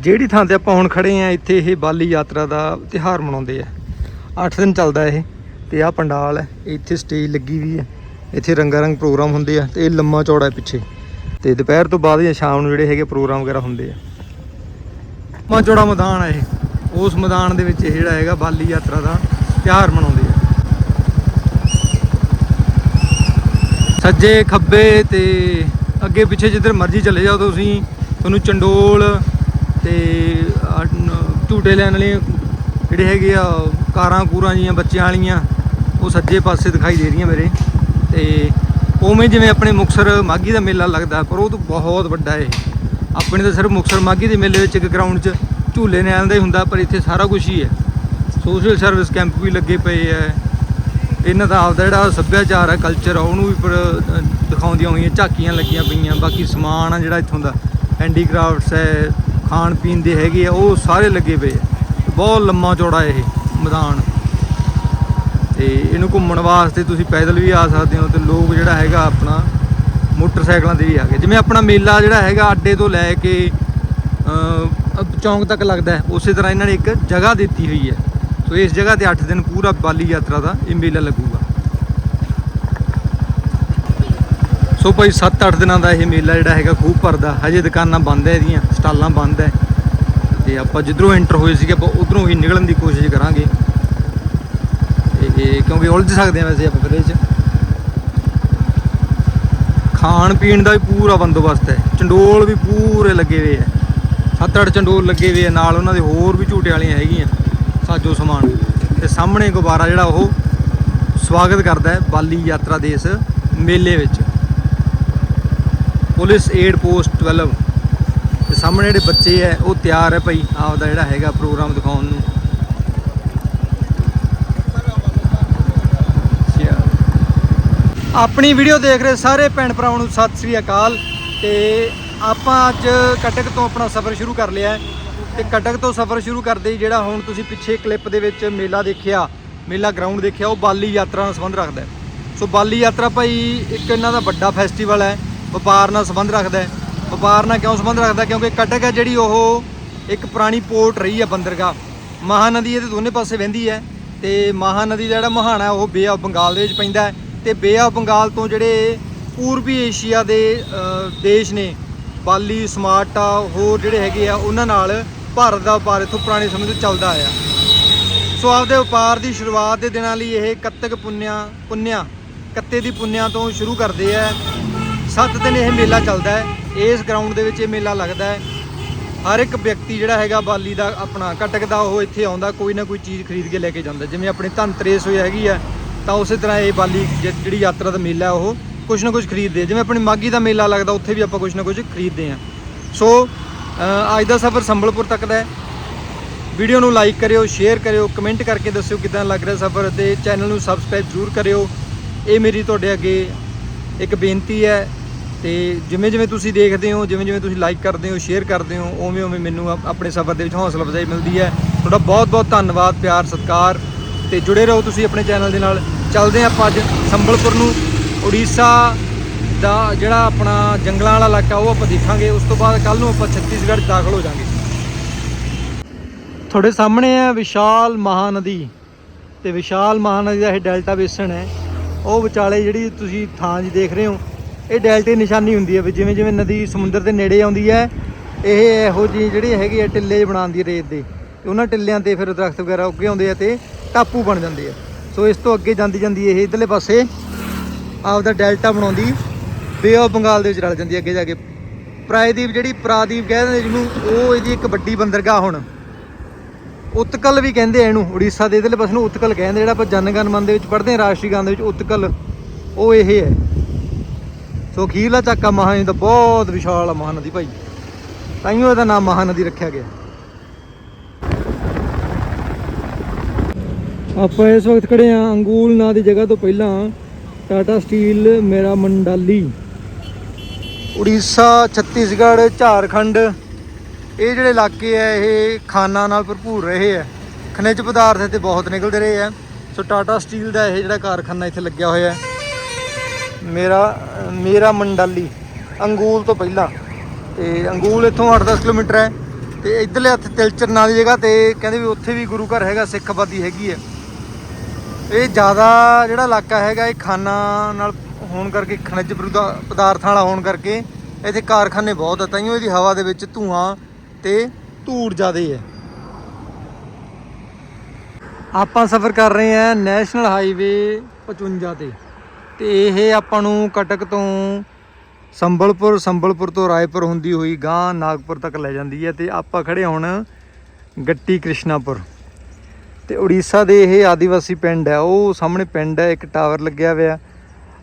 ਜਿਹੜੀ ਥਾਂ ਤੇ ਆਪਾਂ ਹੁਣ ਖੜੇ ਆ, ਇੱਥੇ ਇਹ ਬਾਲੀ ਯਾਤਰਾ ਦਾ ਤਿਹਾਰ ਮਨਾਉਂਦੇ ਆ। 8 ਦਿਨ ਚੱਲਦਾ ਇਹ, ਤੇ ਆਹ ਪੰਡਾਲ ਹੈ, ਇੱਥੇ ਸਟੇਜ ਲੱਗੀ ਵੀ ਹੈ। ਇੱਥੇ ਰੰਗਾ ਰੰਗ ਪ੍ਰੋਗਰਾਮ ਹੁੰਦੇ ਆ, ਤੇ ਇਹ ਲੰਮਾ ਚੌੜਾ ਹੈ ਪਿੱਛੇ। ਤੇ ਦੁਪਹਿਰ ਤੋਂ ਬਾਅਦ ਜਾਂ ਸ਼ਾਮ ਨੂੰ ਜਿਹੜੇ ਹੈਗੇ ਪ੍ਰੋਗਰਾਮ ਵਗੈਰਾ ਹੁੰਦੇ ਆ। ਲੰਮਾ ਚੌੜਾ ਮੈਦਾਨ ਹੈ ਇਹ। ਉਸ ਮੈਦਾਨ ਦੇ ਵਿੱਚ ਇਹ ਜਿਹੜਾ ਹੈਗਾ ਬਾਲੀ ਯਾਤਰਾ ਦਾ ਤਿਹਾਰ ਮਨਾਉਂਦੇ ਆ। ਸੱਜੇ ਖੱਬੇ ਤੇ ਅੱਗੇ ਪਿੱਛੇ ਜਿੱਧਰ ਮਰਜ਼ੀ ਚਲੇ ਜਾਓ ਤੁਸੀਂ, ਤੁਹਾਨੂੰ ਚੰਡੋਲ ਤੇ ਝੂਟੇ ਲੈਣ ਵਾਲੇ ਜਿਹੜੇ ਹੈਗੇ ਆ, ਕਾਰਾਂ ਕੂਰਾਂ ਜੀਆਂ, ਬੱਚਿਆਂ ਵਾਲੀਆਂ, ਉਹ ਸੱਜੇ ਪਾਸੇ ਦਿਖਾਈ ਦੇ ਰਹੀਆਂ ਮੇਰੇ। ਤੇ ਉਵੇਂ ਜਿਵੇਂ ਆਪਣੇ ਮੁਕਸਰ ਮਾਗੀ ਦਾ ਮੇਲਾ ਲੱਗਦਾ, ਪਰ ਉਹ ਤਾਂ ਬਹੁਤ ਵੱਡਾ ਹੈ ਆਪਣੇ ਤਾਂ ਸਿਰਫ ਮੁਕਸਰ ਮਾਗੀ ਦੇ ਮੇਲੇ ਵਿੱਚ ਇੱਕ ਗਰਾਊਂਡ 'ਚ ਝੂਲੇ ਲੈਣ ਦਾ ਹੀ ਹੁੰਦਾ, ਪਰ ਇੱਥੇ ਸਾਰਾ ਕੁਝ ਹੀ ਹੈ ਸੋਸ਼ਲ ਸਰਵਿਸ ਕੈਂਪ ਵੀ ਲੱਗੇ ਪਏ ਹੈ ਇਹਨਾਂ ਦਾ ਆਪਦਾ ਜਿਹੜਾ ਸੱਭਿਆਚਾਰ ਹੈ ਕਲਚਰ ਆ, ਉਹਨੂੰ ਵੀ ਪਰ ਦਿਖਾਉਂਦੀਆਂ ਹੋਈਆਂ, ਝਾਕੀਆਂ ਲੱਗੀਆਂ ਪਈਆਂ, ਬਾਕੀ ਸਮਾਨ ਆ ਜਿਹੜਾ ਇੱਥੋਂ ਦਾ ਹੈਂਡੀਕ੍ਰਾਫਟਸ ਹੈ ਖਾਣ ਪੀਣ ਦੇ ਹੈਗੇ ਆ, ਉਹ ਸਾਰੇ ਲੱਗੇ ਪਏ ਆ। ਬਹੁਤ ਲੰਮਾ ਚੌੜਾ ਇਹ ਮੈਦਾਨ। ਤੇ ਇਹਨੂੰ ਘੁੰਮਣ ਵਾਸਤੇ ਤੁਸੀਂ ਪੈਦਲ ਵੀ ਆ ਸਕਦੇ ਹੋ ਤੇ ਲੋਕ ਜਿਹੜਾ ਹੈਗਾ ਆਪਣਾ ਮੋਟਰਸਾਈਕਲਾਂ ਤੇ ਵੀ ਆ ਗਏ। ਜਿਵੇਂ ਆਪਣਾ ਮੇਲਾ ਜਿਹੜਾ ਹੈਗਾ ਅੱਡੇ ਤੋਂ ਲੈ ਕੇ ਚੌਂਕ ਤੱਕ ਲੱਗਦਾ ਹੈ। ਉਸੇ ਤਰ੍ਹਾਂ ਇਹਨਾਂ ਨੇ ਇੱਕ ਜਗ੍ਹਾ ਦਿੱਤੀ ਹੋਈ ਹੈ। ਸੋ ਇਸ ਜਗ੍ਹਾ ਤੇ 8 ਦਿਨ ਪੂਰਾ ਬਾਲੀ ਯਾਤਰਾ ਦਾ ਇਹ ਮੇਲਾ ਲੱਗੂਗਾ। ਸੋ ਭਾਈ 7-8 ਦਿਨਾਂ ਦਾ ਇਹ ਮੇਲਾ ਜਿਹੜਾ ਹੈਗਾ ਖੂਬ ਭਰਦਾ ਹਜੇ ਦੁਕਾਨਾਂ ਬੰਦ ਹੈ ਇਹਦੀਆਂ, ਸਟਾਲਾਂ ਬੰਦ ਹੈ। ਤੇ ਆਪਾਂ ਜਿੱਧਰੋਂ ਐਂਟਰ ਹੋਏ ਸੀਗੇ, ਆਪਾਂ ਉਧਰੋਂ ਹੀ ਨਿਕਲਣ ਦੀ ਕੋਸ਼ਿਸ਼ ਕਰਾਂਗੇ। ਇਹ ਕਿਉਂਕਿ ਉਲਝ ਸਕਦੇ ਆ ਵੈਸੇ ਆਪਾਂ ਫਿਰ ਇਹ 'ਚ। ਖਾਣ ਪੀਣ ਦਾ ਵੀ ਪੂਰਾ ਬੰਦੋਬਸਤ ਹੈ। ਚੰਡੋਲ ਵੀ ਪੂਰੇ ਲੱਗੇ ਹੋਏ ਆ ਸੱਤ ਅੱਠ ਚੰਡੋਲ ਲੱਗੇ ਹੋਏ ਆ ਨਾਲ ਉਹਨਾਂ ਦੇ ਹੋਰ ਵੀ ਝੂਟੇ ਵਾਲੀਆਂ ਹੈਗੀਆਂ, ਸਾਜੋ ਸਮਾਨ। ਤੇ ਸਾਹਮਣੇ ਗੁਬਾਰਾ ਜਿਹੜਾ ਉਹ ਸਵਾਗਤ ਕਰਦਾ ਹੈ, ਬਾਲੀ ਯਾਤਰਾ ਦੇ ਇਸ ਮੇਲੇ ਵਿੱਚ। ਪੁਲਿਸ ਏਡ ਪੋਸਟ 12 ਤੇ ਸਾਹਮਣੇ ਜਿਹੜੇ ਬੱਚੇ ਹੈ ਉਹ ਤਿਆਰ ਹੈ ਭਾਈ, ਆਪਦਾ ਜਿਹੜਾ ਹੈਗਾ ਪ੍ਰੋਗਰਾਮ ਦਿਖਾਉਣ ਨੂੰ। ਆਪਣੀ ਵੀਡੀਓ ਦੇਖ ਰਹੇ ਸਾਰੇ ਭੈਣ ਭਰਾਵਾਂ ਨੂੰ ਸਤਿ ਸ੍ਰੀ ਅਕਾਲ। ਤੇ ਆਪਾਂ ਅੱਜ ਕਟਕ ਤੋਂ ਆਪਣਾ ਸਫ਼ਰ ਸ਼ੁਰੂ ਕਰ ਲਿਆ ਹੈ। ਤੇ ਕਟਕ ਤੋਂ ਸਫ਼ਰ ਸ਼ੁਰੂ ਕਰਦੇ ਹੀ ਜਿਹੜਾ ਹੁਣ ਤੁਸੀਂ ਪਿੱਛੇ ਕਲਿੱਪ ਦੇ ਵਿੱਚ ਮੇਲਾ ਦੇਖਿਆ, ਮੇਲਾ ਗਰਾਊਂਡ ਦੇਖਿਆ, ਉਹ ਬਾਲੀ ਯਾਤਰਾ ਨਾਲ ਸੰਬੰਧ ਰੱਖਦਾ ਸੋ ਬਾਲੀ ਯਾਤਰਾ ਭਾਈ ਇੱਕ ਇਹਨਾਂ ਦਾ ਵੱਡਾ ਫੈਸਟੀਵਲ ਹੈ। ਵਪਾਰ ਨਾਲ ਸੰਬੰਧ ਰੱਖਦਾ ਹੈ। ਵਪਾਰ ਨਾਲ ਕਿਉਂ ਸੰਬੰਧ ਰੱਖਦਾ ਕਿਉਂਕਿ ਕਟਕ ਹੈ ਜਿਹੜੀ ਉਹ ਇੱਕ ਪੁਰਾਣੀ ਪੋਰਟ ਰਹੀ ਹੈ ਬੰਦਰਗਾਹ। ਮਹਾਨਦੀ ਇਹਦੇ ਦੋਨੇ ਪਾਸੇ ਵਹਿੰਦੀ ਹੈ ਤੇ ਮਹਾਨਦੀ ਦਾ ਜਿਹੜਾ ਮੁਹਾਣਾ ਹੈ, ਉਹ ਬੇ ਆਫ ਬੰਗਾਲ ਦੇ ਵਿੱਚ ਪੈਂਦਾ ਹੈ ਤੇ ਬੇ ਆਫ ਬੰਗਾਲ ਤੋਂ ਜਿਹੜੇ ਪੂਰਬੀ ਏਸ਼ੀਆ ਦੇ ਦੇਸ਼ ਨੇ, ਬਾਲੀ, ਸਮਾਰਟਾ, ਹੋਰ ਜਿਹੜੇ ਹੈਗੇ ਆ, ਉਹਨਾਂ ਨਾਲ ਭਾਰਤ ਦਾ ਵਪਾਰ ਇੱਥੋਂ ਪੁਰਾਣੇ ਸਮੇਂ ਤੋਂ ਚੱਲਦਾ ਆਇਆ। ਸੋ ਆਪਦੇ ਵਪਾਰ ਦੀ ਸ਼ੁਰੂਆਤ ਦੇ ਦਿਨਾਂ ਲਈ ਇਹ ਕੱਤਕ ਪੁੰਨਿਆ ਪੁੰਨਿਆ, ਕੱਤੇ ਦੀ ਪੁੰਨਿਆ ਤੋਂ ਸ਼ੁਰੂ ਕਰਦੇ ਆ। ਸੱਤ ਦਿਨ ਇਹ ਮੇਲਾ ਚੱਲਦਾ ਹੈ। ਇਸ ਗਰਾਊਂਡ ਦੇ ਵਿੱਚ ਇਹ ਮੇਲਾ ਲੱਗਦਾ ਹੈ। ਹਰ ਇੱਕ ਵਿਅਕਤੀ ਜਿਹੜਾ ਹੈਗਾ ਬਾਲੀ ਦਾ ਆਪਣਾ ਕਟਕ ਦਾ ਉਹ ਇੱਥੇ ਆਉਂਦਾ, ਕੋਈ ਨਾ ਕੋਈ ਚੀਜ਼ ਖਰੀਦ ਕੇ ਲੈ ਕੇ ਜਾਂਦਾ। ਜਿਵੇਂ ਆਪਣੀ ਧਨਤੇਰਸ ਹੋਈ ਹੈਗੀ ਆ ਤਾਂ ਉਸੇ ਤਰ੍ਹਾਂ ਇਹ ਬਾਲੀ ਜ- ਜਿਹੜੀ ਯਾਤਰਾ ਦਾ ਮੇਲਾ ਉਹ ਕੁਝ ਨਾ ਕੁਝ ਖਰੀਦਦੇ ਜਿਵੇਂ ਆਪਣੀ ਮਾਗੀ ਦਾ ਮੇਲਾ ਲੱਗਦਾ, ਉੱਥੇ ਵੀ ਆਪਾਂ ਕੁਝ ਨਾ ਕੁਝ ਖਰੀਦਦੇ ਆ। ਸੋ ਅੱਜ ਦਾ ਸਫ਼ਰ ਸੰਬਲਪੁਰ ਤੱਕ ਦਾ ਹੈ। ਵੀਡੀਓ ਨੂੰ ਲਾਈਕ ਕਰਿਓ, ਸ਼ੇਅਰ ਕਰਿਓ, ਕਮੈਂਟ ਕਰਕੇ ਦੱਸਿਓ ਕਿਦਾਂ ਲੱਗ ਰਿਹਾ ਸਫ਼ਰ ਤੇ ਚੈਨਲ ਨੂੰ ਸਬਸਕ੍ਰਾਈਬ ਜ਼ਰੂਰ ਕਰਿਓ। ਇਹ ਮੇਰੀ ਤੁਹਾਡੇ ਅੱਗੇ ਇੱਕ ਬੇਨਤੀ ਹੈ। ਤੇ ਜਿਵੇਂ ਜਿਵੇਂ ਤੁਸੀਂ ਦੇਖਦੇ ਹੋ, ਜਿਵੇਂ ਜਿਵੇਂ ਤੁਸੀਂ ਲਾਈਕ ਕਰਦੇ ਹੋ ਸ਼ੇਅਰ ਕਰਦੇ ਹੋ, ਉਵੇਂ ਉਵੇਂ ਮੈਨੂੰ ਆਪਣੇ ਸਫ਼ਰ ਦੇ ਵਿੱਚ ਹੌਸਲਾ ਅਫਜ਼ਾਈ ਮਿਲਦੀ ਹੈ। ਤੁਹਾਡਾ ਬਹੁਤ ਬਹੁਤ ਧੰਨਵਾਦ, ਪਿਆਰ, ਸਤਿਕਾਰ ਤੇ ਜੁੜੇ ਰਹੋ ਤੁਸੀਂ ਆਪਣੇ ਚੈਨਲ ਦੇ ਨਾਲ। ਚੱਲਦੇ ਹਾਂ ਆਪਾਂ ਅੱਜ ਸੰਬਲਪੁਰ ਨੂੰ। ਉੜੀਸਾ ਦਾ ਜਿਹੜਾ ਆਪਣਾ ਜੰਗਲਾਂ ਵਾਲਾ ਇਲਾਕਾ, ਉਹ ਆਪਾਂ ਦੇਖਾਂਗੇ। ਉਸ ਤੋਂ ਬਾਅਦ ਕੱਲ ਨੂੰ ਆਪਾਂ ਛੱਤੀਸਗੜ੍ਹ ਦਾਖਲ ਹੋ ਜਾਾਂਗੇ ਤੁਹਾਡੇ ਸਾਹਮਣੇ ਹੈ ਵਿਸ਼ਾਲ ਮਹਾਨਦੀ ਤੇ ਵਿਸ਼ਾਲ ਮਹਾਨਦੀ ਦਾ ਇਹ ਡੈਲਟਾ ਬੇਸਨ ਹੈ। ਉਹ ਵਿਚਾਲੇ ਜਿਹੜੀ ਤੁਸੀਂ ਥਾਂ ਜੀ ਦੇਖ ਰਹੇ ਹੋ ਇਹ ਡੈਲਟੇ ਨਿਸ਼ਾਨੀ ਹੁੰਦੀ ਹੈ ਵੀ ਜਿਵੇਂ ਜਿਵੇਂ ਨਦੀ ਸਮੁੰਦਰ ਦੇ ਨੇੜੇ ਆਉਂਦੀ ਹੈ, ਇਹ ਇਹੋ ਜਿਹੀ ਜਿਹੜੀ ਹੈਗੀ ਹੈ ਟਿੱਲੇ ਬਣਾਉਂਦੀ ਰੇਤ ਦੇ। ਤੇ ਉਹਨਾਂ ਟਿੱਲਿਆਂ ਤੇ ਫਿਰ ਦਰਖਤ ਵਗੈਰਾ ਉੱਗੇ ਆਉਂਦੇ ਆ ਤੇ ਟਾਪੂ ਬਣ ਜਾਂਦੇ ਆ। ਸੋ ਇਸ ਤੋਂ ਅੱਗੇ ਜਾਂਦੀ ਜਾਂਦੀ ਇਹ ਇਧਰਲੇ ਪਾਸੇ ਆਪਦਾ ਡੈਲਟਾ ਬਣਾਉਂਦੀ ਬੇ ਆਫ ਬੰਗਾਲ ਦੇ ਵਿੱਚ ਰਲ ਜਾਂਦੀ ਹੈ ਅੱਗੇ ਜਾ ਕੇ। ਪ੍ਰਾਇਦੀਪ ਜਿਹੜੀ ਪ੍ਰਾਦੀਪ ਕਹਿੰਦੇ ਨੇ ਜਿਹਨੂੰ, ਉਹ ਇਹਦੀ ਇੱਕ ਵੱਡੀ ਬੰਦਰਗਾਹ ਹੁਣ। ਉਤਕਲ ਵੀ ਕਹਿੰਦੇ ਆ ਇਹਨੂੰ, ਉੜੀਸਾ ਦੇ ਇਧਰਲੇ ਪਾਸੇ ਨੂੰ ਉਤਕਲ ਕਹਿੰਦੇ ਜਿਹੜਾ ਆਪਾਂ ਜਨਗਣ ਮਨ ਦੇ ਵਿੱਚ ਪੜ੍ਹਦੇ ਹਾਂ ਰਾਸ਼ਟਰੀ ਗਾਨ ਦੇ ਵਿੱਚ ਉਤਕਲ, ਉਹ ਇਹ ਹੈ। ਸੋ ਖੀਰਲਾ ਚੱਕਾ ਮਹਾਨਦੀ ਦਾ ਬਹੁਤ ਵਿਸ਼ਾਲ ਆ ਮਹਾਨਦੀ ਭਾਈ। ਤਾਂ ਹੀ ਇਹਦਾ ਨਾਮ ਮਹਾਨਦੀ ਰੱਖਿਆ ਗਿਆ। ਆਪਾਂ ਇਸ ਵਕਤ ਖੜੇ ਆ ਅੰਗੂਲ ਨਾਂ ਦੀ ਜਗ੍ਹਾ ਤੋਂ ਪਹਿਲਾਂ। ਟਾਟਾ ਸਟੀਲ ਮੇਰਾ ਮੰਡਾਲੀ। ਉੜੀਸਾ, ਛੱਤੀਸਗੜ੍ਹ, ਝਾਰਖੰਡ। ਇਹ ਜਿਹੜੇ ਇਲਾਕੇ ਆ, ਇਹ ਖਾਨਾ ਨਾਲ ਭਰਪੂਰ ਰਹੇ ਆ। ਖਣਿਜ ਪਦਾਰਥ ਇੱਥੇ ਬਹੁਤ ਨਿਕਲਦੇ ਰਹੇ ਆ। ਸੋ ਟਾਟਾ ਸਟੀਲ ਦਾ ਇਹ ਜਿਹੜਾ ਕਾਰਖਾਨਾ ਇੱਥੇ ਲੱਗਿਆ ਹੋਇਆ। ਹੈ ਮੇਰਾ ਮੇਰਾ ਮੰਡਾਲੀ, ਅੰਗੂਲ ਤੋਂ ਪਹਿਲਾਂ। ਤੇ ਅੰਗੂਲ ਇੱਥੋਂ 8-10 ਕਿਲੋਮੀਟਰ ਹੈ ਤੇ ਇਧਰਲੇ ਹੱਥ ਤਿਲਚਰ ਨਾਂ ਦੀ ਜਗ੍ਹਾ ਤੇ ਕਹਿੰਦੇ ਵੀ ਉੱਥੇ ਵੀ ਗੁਰੂ ਘਰ ਹੈਗਾ, ਸਿੱਖ ਆਬਾਦੀ ਹੈਗੀ ਹੈ। ਇਹ ਜ਼ਿਆਦਾ ਜਿਹੜਾ ਇਲਾਕਾ ਹੈਗਾ, ਇਹ ਖਾਨਾ ਨਾਲ ਹੋਣ ਕਰਕੇ, ਖਣਿਜ ਪਦਾਰਥਾਂ ਵਾਲਾ ਹੋਣ ਕਰਕੇ ਇੱਥੇ ਕਾਰਖਾਨੇ ਬਹੁਤ ਆ ਤਾਈਓ ਇਹਦੀ ਹਵਾ ਦੇ ਵਿੱਚ ਧੂਆਂ ਤੇ ਧੂੜ ਜ਼ਿਆਦੇ ਹੈ। ਆਪਾਂ ਸਫ਼ਰ ਕਰ ਰਹੇ ਹਾਂ ਨੈਸ਼ਨਲ ਹਾਈਵੇ 55 ਤੇ। ਤੇ ਇਹ ਆਪਾਂ ਨੂੰ ਕਟਕ ਤੋਂ ਸੰਬਲਪੁਰ ਸੰਬਲਪੁਰ ਤੋਂ ਰਾਏਪੁਰ ਹੁੰਦੀ ਹੋਈ ਗਾਂ ਨਾਗਪੁਰ ਤੱਕ ਲੈ ਜਾਂਦੀ ਹੈ ਤੇ ਆਪਾਂ ਖੜੇ ਹੁਣ ਗੱਟੀ ਕ੍ਰਿਸ਼ਨਾਪੁਰ। ਤੇ ਉੜੀਸਾ ਦੇ ਇਹ ਆਦੀਵਾਸੀ ਪਿੰਡ ਹੈ, ਉਹ ਸਾਹਮਣੇ ਪਿੰਡ ਹੈ, ਇੱਕ ਟਾਵਰ ਲੱਗਿਆ ਹੋਇਆ।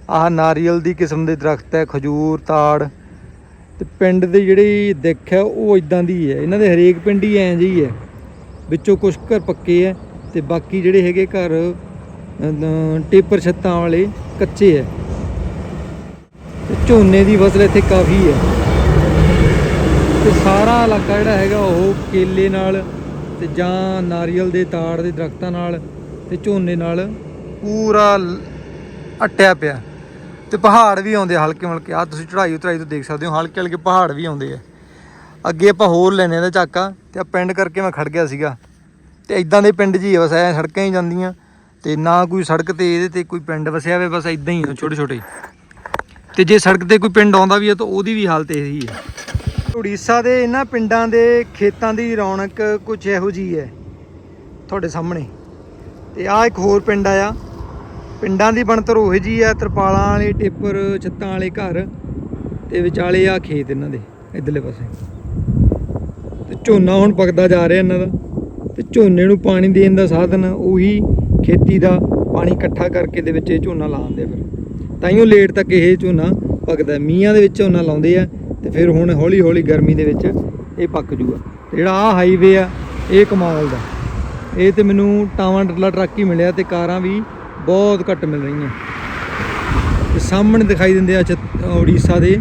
ਆਹ ਨਾਰੀਅਲ ਦੀ ਕਿਸਮ ਦੇ ਦਰਖਤ ਹੈ, ਖਜੂਰ, ਤਾੜ। ਤੇ ਪਿੰਡ ਦੇ ਜਿਹੜੀ ਦਿੱਖ ਹੈ, ਉਹ ਇਦਾਂ ਦੀ ਹੈ। ਇਹਨਾਂ ਦੇ ਹਰੇਕ ਪਿੰਡ ਹੀ ਐਂ ਜਿਹੀ ਹੈ। ਵਿੱਚੋਂ ਕੁਝ ਘਰ ਪੱਕੇ ਹੈ ਤੇ ਬਾਕੀ ਜਿਹੜੇ ਹੈਗੇ ਘਰ ਟੇਪਰ ਛੱਤਾਂ ਵਾਲੇ ਕੱਚੇ ਹੈ। ਤੇ ਝੋਨੇ ਦੀ ਫਸਲ ਇੱਥੇ ਕਾਫੀ ਹੈ। ਤੇ ਸਾਰਾ ਇਲਾਕਾ ਜਿਹੜਾ ਹੈਗਾ ਉਹ ਕੇਲੇ ਨਾਲ ਤੇ ਜਾਂ ਨਾਰੀਅਲ ਦੇ ਤਾੜ ਦੇ ਦਰਖਤਾਂ ਨਾਲ ਤੇ ਝੋਨੇ ਨਾਲ ਪੂਰਾ ਲ- ਅਟਿਆ ਪਿਆ। ਤੇ ਪਹਾੜ ਵੀ ਆਉਂਦੇ ਆ ਹਲਕੇ ਮਲਕੇ। ਆ ਤੁਸੀਂ ਚੜਾਈ ਉਤਰਾਈ ਤੋਂ ਦੇਖ ਸਕਦੇ ਹੋ, ਹਲਕੇ ਹਲਕੇ ਪਹਾੜ ਵੀ ਆਉਂਦੇ ਆ। ਅੱਗੇ ਆਪਾਂ ਹੋਰ ਲੈਨੇ ਦਾ ਝਾਕਾ ਤੇ ਆ ਪਿੰਡ ਕਰਕੇ ਮੈਂ ਖੜ ਗਿਆ ਸੀਗਾ। ਤੇ ਇਦਾਂ ਦੇ ਪਿੰਡ ਜੀ ਆ ਬਸ, ਐ ਸੜਕਾਂ ਹੀ ਜਾਂਦੀਆਂ। ਤੇ ਨਾ ਕੋਈ ਸੜਕ ਤੇ ਇਹਦੇ ਤੇ ਕੋਈ ਪਿੰਡ ਵਸਿਆ ਹੋਵੇ, ਬਸ ਇਦਾਂ ਹੀ ਆ ਛੋਟੇ ਛੋਟੇ ਤੇ ਜੇ ਸੜਕ ਤੇ ਕੋਈ ਪਿੰਡ ਆਉਂਦਾ ਵੀ ਹੈ ਤਾਂ ਉਹਦੀ ਵੀ ਹਾਲਤ ਇਹੀ ਹੈ ਉੜੀਸਾ ਦੇ ਇਹਨਾਂ ਪਿੰਡਾਂ ਦੇ ਖੇਤਾਂ ਦੀ ਰੌਣਕ ਕੁਝ ਇਹੋ ਜੀ ਹੈ, ਤੁਹਾਡੇ ਸਾਹਮਣੇ। ਤੇ ਆ ਇੱਕ ਹੋਰ ਪਿੰਡ ਆਇਆ। ਪਿੰਡਾਂ ਦੀ ਬਣਤਰ ਉਹੋ ਜੀ ਆ, ਤਰਪਾਲਾਂ ਵਾਲੇ, ਟੇਪਰ, ਛੱਤਾਂ ਵਾਲੇ ਘਰ। ਤੇ ਵਿਚਾਲੇ ਆ ਖੇਤ ਇਹਨਾਂ ਦੇ, ਇਧਰਲੇ ਪਾਸੇ। ਤੇ ਝੋਨਾ ਹੁਣ ਪੱਕਦਾ ਜਾ ਰਿਹਾ ਇਹਨਾਂ ਦਾ। ਤੇ ਝੋਨੇ ਨੂੰ ਪਾਣੀ ਦੇਣ ਦਾ ਸਾਧਨ ਉਹੀ ਖੇਤੀ ਦਾ ਪਾਣੀ ਇਕੱਠਾ ਕਰਕੇ ਦੇ ਵਿੱਚ ਇਹ ਝੋਨਾ ਲਾਉਂਦੇ ਆ ਫਿਰ। ਤਾਈਓ ਲੇਟ ਤੱਕ ਇਹ ਝੋਨਾ ਪੱਕਦਾ ਮੀਂਹਾਂ ਦੇ ਵਿੱਚ ਝੋਨਾ ਲਾਉਂਦੇ ਆ ਤੇ ਫਿਰ ਹੁਣ ਹੌਲੀ ਹੌਲੀ ਗਰਮੀ ਦੇ ਵਿੱਚ ਇਹ ਪੱਕ ਜੂਗਾ। ਤੇ ਜਿਹੜਾ ਆ ਹਾਈਵੇ ਆ, ਇਹ ਕਮਾਲ ਦਾ। ਇਹ ਤੇ ਮੈਨੂੰ ਟਾਵਾਂ ਟਰਲਾ ਟਰੱਕ ਹੀ ਮਿਲਿਆ ਤੇ ਕਾਰਾਂ ਵੀ ਬਹੁਤ ਘੱਟ ਮਿਲ ਰਹੀਆਂ। ਤੇ ਸਾਹਮਣੇ ਦਿਖਾਈ ਦਿੰਦੇ ਆ ਛੱਤ- ਉੜੀਸਾ ਦੇ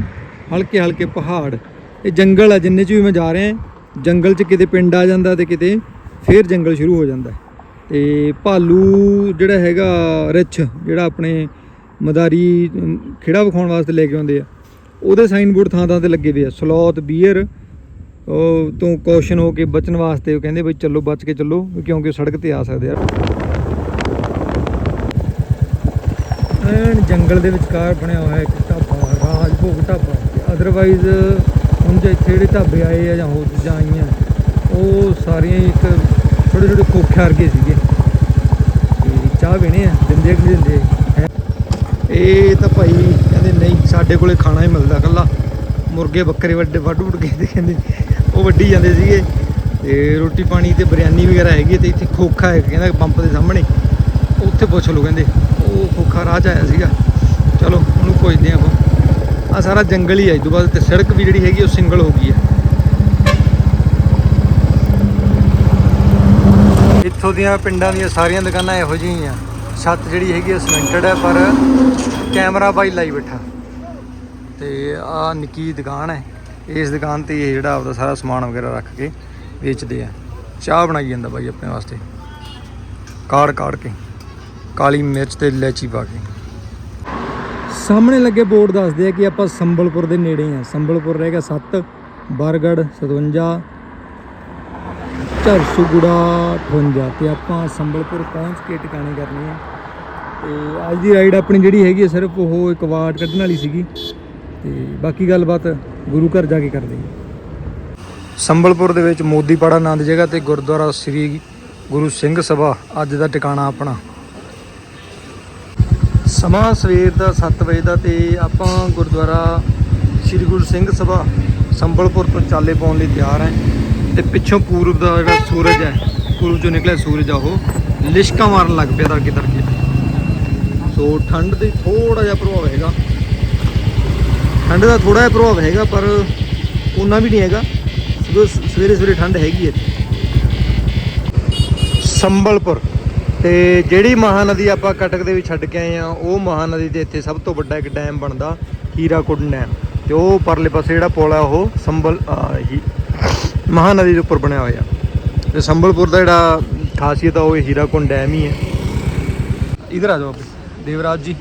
ਹਲਕੇ ਹਲਕੇ ਪਹਾੜ। ਇਹ ਜੰਗਲ ਆ, ਜਿੰਨੇ ਚ ਵੀ ਮੈਂ ਜਾ ਰਿਹਾ, ਜੰਗਲ ਚ ਕਿਤੇ ਪਿੰਡ ਆ ਜਾਂਦਾ ਤੇ ਕਿਤੇ ਫੇਰ ਜੰਗਲ ਸ਼ੁਰੂ ਹੋ ਜਾਂਦਾ। ਤੇ ਭਾਲੂ ਜਿਹੜਾ ਹੈਗਾ ਰਿਛ ਜਿਹੜਾ ਆਪਣੇ ਮਦਾਰੀ ਅਮ, ਖੇੜਾ ਵਿਖਾਉਣ ਵਾਸਤੇ ਲੈ ਕੇ ਆਉਂਦੇ ਆ। ਉਹਦੇ ਸਾਈਨ ਬੋਰਡ ਥਾਂ ਥਾਂ ਤੇ ਲੱਗੇ ਹੋਏ ਆ। ਸਲੋਥ ਬੀਅਰ ਉਹ ਤੋਂ ਕੌਸ਼ਨ ਹੋ ਕੇ ਬਚਣ ਵਾਸਤੇ ਉਹ ਕਹਿੰਦੇ ਬਈ ਚੱਲੋ ਬਚ ਕੇ ਚੱਲੋ ਕਿਉਂਕਿ ਸੜਕ ਤੇ ਆ ਸਕਦੇ ਆ। ਐਨ ਜੰਗਲ ਦੇ ਵਿਚਕਾਰ ਬਣਿਆ ਹੋਇਆ ਇੱਕ ਢਾਬਾ ਰਾਜਭੋਗ ਢਾਬਾ। ਅਦਰਵਾਈਜ਼ ਹੁਣ ਜੇ ਇੱਥੇ ਜਿਹੜੇ ਢਾਬੇ ਆਏ ਆ ਜਾਂ ਹੋਰ ਚੀਜ਼ਾਂ ਆਈਆਂ ਉਹ ਸਾਰੀਆਂ ਹੀ ਇੱਕ ਛੋਟੇ ਛੋਟੇ ਖੋਖੇ ਵਰਗੇ ਸੀਗੇ। ਤੇ ਚਾਹ ਪੀਣੇ ਆ, ਦਿੰਦੇ ਕਿ ਨਹੀਂ ਦਿੰਦੇ? ਹੈਂ। ਇਹ ਤਾਂ ਭਾਈ ਕਹਿੰਦੇ ਨਹੀਂ, ਸਾਡੇ ਕੋਲੇ ਖਾਣਾ ਹੀ ਮਿਲਦਾ ਕੱਲਾ ਮੁਰਗੇ ਬੱਕਰੇ ਵੱਡੇ ਵੱਢ ਵੁੱਢ ਕੇ ਤੇ ਕਹਿੰਦੇ ਉਹ ਵੱਢੀ ਜਾਂਦੇ ਸੀਗੇ। ਤੇ ਰੋਟੀ ਪਾਣੀ ਤੇ ਬਿਰਿਆਨੀ ਵਗੈਰਾ ਹੈਗੀ ਹੈ ਤੇ ਇੱਥੇ ਖੋਖਾ ਹੈ, ਕਹਿੰਦਾ ਪੰਪ ਦੇ ਸਾਹਮਣੇ। ਉੱਥੇ ਪੁੱਛ ਲਓ ਕਹਿੰਦੇ, ਉਹ ਖੋਖਾ ਰਾਹ 'ਚ ਆਇਆ ਸੀਗਾ। ਚਲੋ, ਉਹਨੂੰ ਪੁੱਛਦੇ ਆਪਾਂ। ਆ ਸਾਰਾ ਜੰਗਲ ਹੀ ਹੈ ਇਸ ਤੋਂ ਬਾਅਦ ਤੇ ਸੜਕ ਵੀ ਜਿਹੜੀ ਹੈਗੀ ਉਹ ਸਿੰਗਲ ਹੋ ਗਈ ਹੈ ਇੱਥੋਂ ਦੀਆਂ ਪਿੰਡਾਂ ਦੀਆਂ ਸਾਰੀਆਂ ਦੁਕਾਨਾਂ ਇਹੋ ਜਿਹੀਆਂ ਆ। ਛੱਤ ਜਿਹੜੀ ਹੈਗੀ ਆ ਸਿਮੈਂਟਡ ਹੈ ਪਰ ਕੈਮਰਾ ਬਾਈ ਲਾਈ ਬੈਠਾ। ਤੇ ਆ ਨਿੱਕੀ ਦੁਕਾਨ ਹੈ ਇਸ ਦੁਕਾਨ ਤੇ ਇਹ ਜਿਹੜਾ ਆਪਦਾ ਸਾਰਾ ਸਮਾਨ ਵਗੈਰਾ ਰੱਖ ਕੇ ਵੇਚਦੇ ਆ। ਚਾਹ ਬਣਾਈ ਜਾਂਦਾ ਬਾਈ ਆਪਣੇ ਵਾਸਤੇ। ਕਾੜ ਕਾੜ ਕੇ। ਕਾਲੀ ਮਿਰਚ ਤੇ ਇਲਾਚੀ ਪਾ ਕੇ। ਸਾਹਮਣੇ ਲੱਗੇ ਬੋਰਡ ਦੱਸਦੇ ਆ ਕਿ ਆਪਾਂ ਸੰਬਲਪੁਰ ਦੇ ਨੇੜੇ ਆ। ਸੰਬਲਪੁਰ ਰਹੇਗਾ 7 ਬਰਗੜ 57 ਝਰਸੂਗੁੜਾ 58 ਤੇ ਆਪਾਂ ਸੰਬਲਪੁਰ ਪਹੁੰਚ ਕੇ ਟਿਕਾਣੇ ਕਰਨੀ ਹੈ ਤੇ ਅੱਜ ਦੀ ਰਾਈਡ ਆਪਣੀ ਜਿਹੜੀ ਹੈਗੀ ਹੈ ਸਿਰਫ ਉਹ ਇੱਕ ਵਾਰਡ ਕੱਢਣ ਵਾਲੀ ਸੀਗੀ। ਤੇ ਬਾਕੀ ਗੱਲਬਾਤ ਗੁਰੂ ਘਰ ਜਾ ਕੇ ਕਰਦੇ ਆ। ਸੰਬਲਪੁਰ ਦੇ ਵਿੱਚ ਮੋਦੀਪਾੜਾ ਨਾਂ ਦੀ ਜਗ੍ਹਾ ਤੇ ਗੁਰਦੁਆਰਾ ਸ੍ਰੀ ਗੁਰੂ ਸਿੰਘ ਸਭਾ, ਅੱਜ ਦਾ ਟਿਕਾਣਾ ਆਪਣਾ। ਸਮਾਂ ਸਵੇਰ ਦਾ 7 ਵਜੇ ਦਾ ਤੇ ਆਪਾਂ ਗੁਰਦੁਆਰਾ ਸ੍ਰੀ ਗੁਰੂ ਸਿੰਘ ਸਭਾ, ਸੰਬਲਪੁਰ ਤੋਂ ਚਾਲੇ ਪਾਉਣ ਲਈ ਤਿਆਰ ਹੈ ਤੇ ਪਿੱਛੋਂ ਪੂਰਬ ਦਾ ਜਿਹੜਾ ਸੂਰਜ ਹੈ ਪੂਰਬ ਚੋਂ ਨਿਕਲਿਆ ਸੂਰਜ ਆ ਉਹ ਲਿਸ਼ਕਾਂ ਮਾਰਨ ਲੱਗ ਪਿਆ ਤੜਕੇ ਤੜਕੇ। ਸੋ ਠੰਡ ਦੇ ਥੋੜਾ ਜਿਹਾ ਪ੍ਰਭਾਵ ਹੈਗਾ। ਠੰਡ ਦਾ ਥੋੜਾ ਜਿਹਾ ਪ੍ਰਭਾਵ ਹੈਗਾ ਪਰ ਉਨਾ ਵੀ ਨਹੀਂ ਹੈਗਾ। ਸਵੇਰੇ ਸਵੇਰੇ ਸਵੇਰੇ ਠੰਡ ਹੈਗੀ ਹੈ। ਸੰਬਲਪੁਰ ਤੇ ਜਿਹੜੀ ਮਹਾਨਦੀ ਆਪਾਂ ਕਟਕ ਦੇ ਵਿੱਚ ਛੱਡ ਕੇ ਆਏ ਆ ਉਹ ਮਹਾਨਦੀ ਦੇ ਇੱਥੇ ਸਭ ਤੋਂ ਵੱਡਾ ਇੱਕ ਡੈਮ ਬਣਦਾ ਹੀਰਾਕੁੰਡ ਡੈਮ। ਤੇ ਉਹ ਪਰਲੇ ਪਾਸੇ ਜਿਹੜਾ ਪੁਲ ਆ ਉਹ ਸੰਬਲ ਅਹ, ਹੀ ਮਹਾਨਦੀ ਦੇ ਉੱਪਰ ਬਣਿਆ ਹੋਇਆ। ਤੇ ਸੰਬਲਪੁਰ ਦਾ ਜਿਹੜਾ ਖਾਸੀਅਤ ਆ ਉਹ ਹੀਰਾਕੁੰਡ ਡੈਮ ਹੀ ਹੈ। ਇਧਰ ਆ ਜਾਓ ਦੇਵਰਾਜ ਜੀ।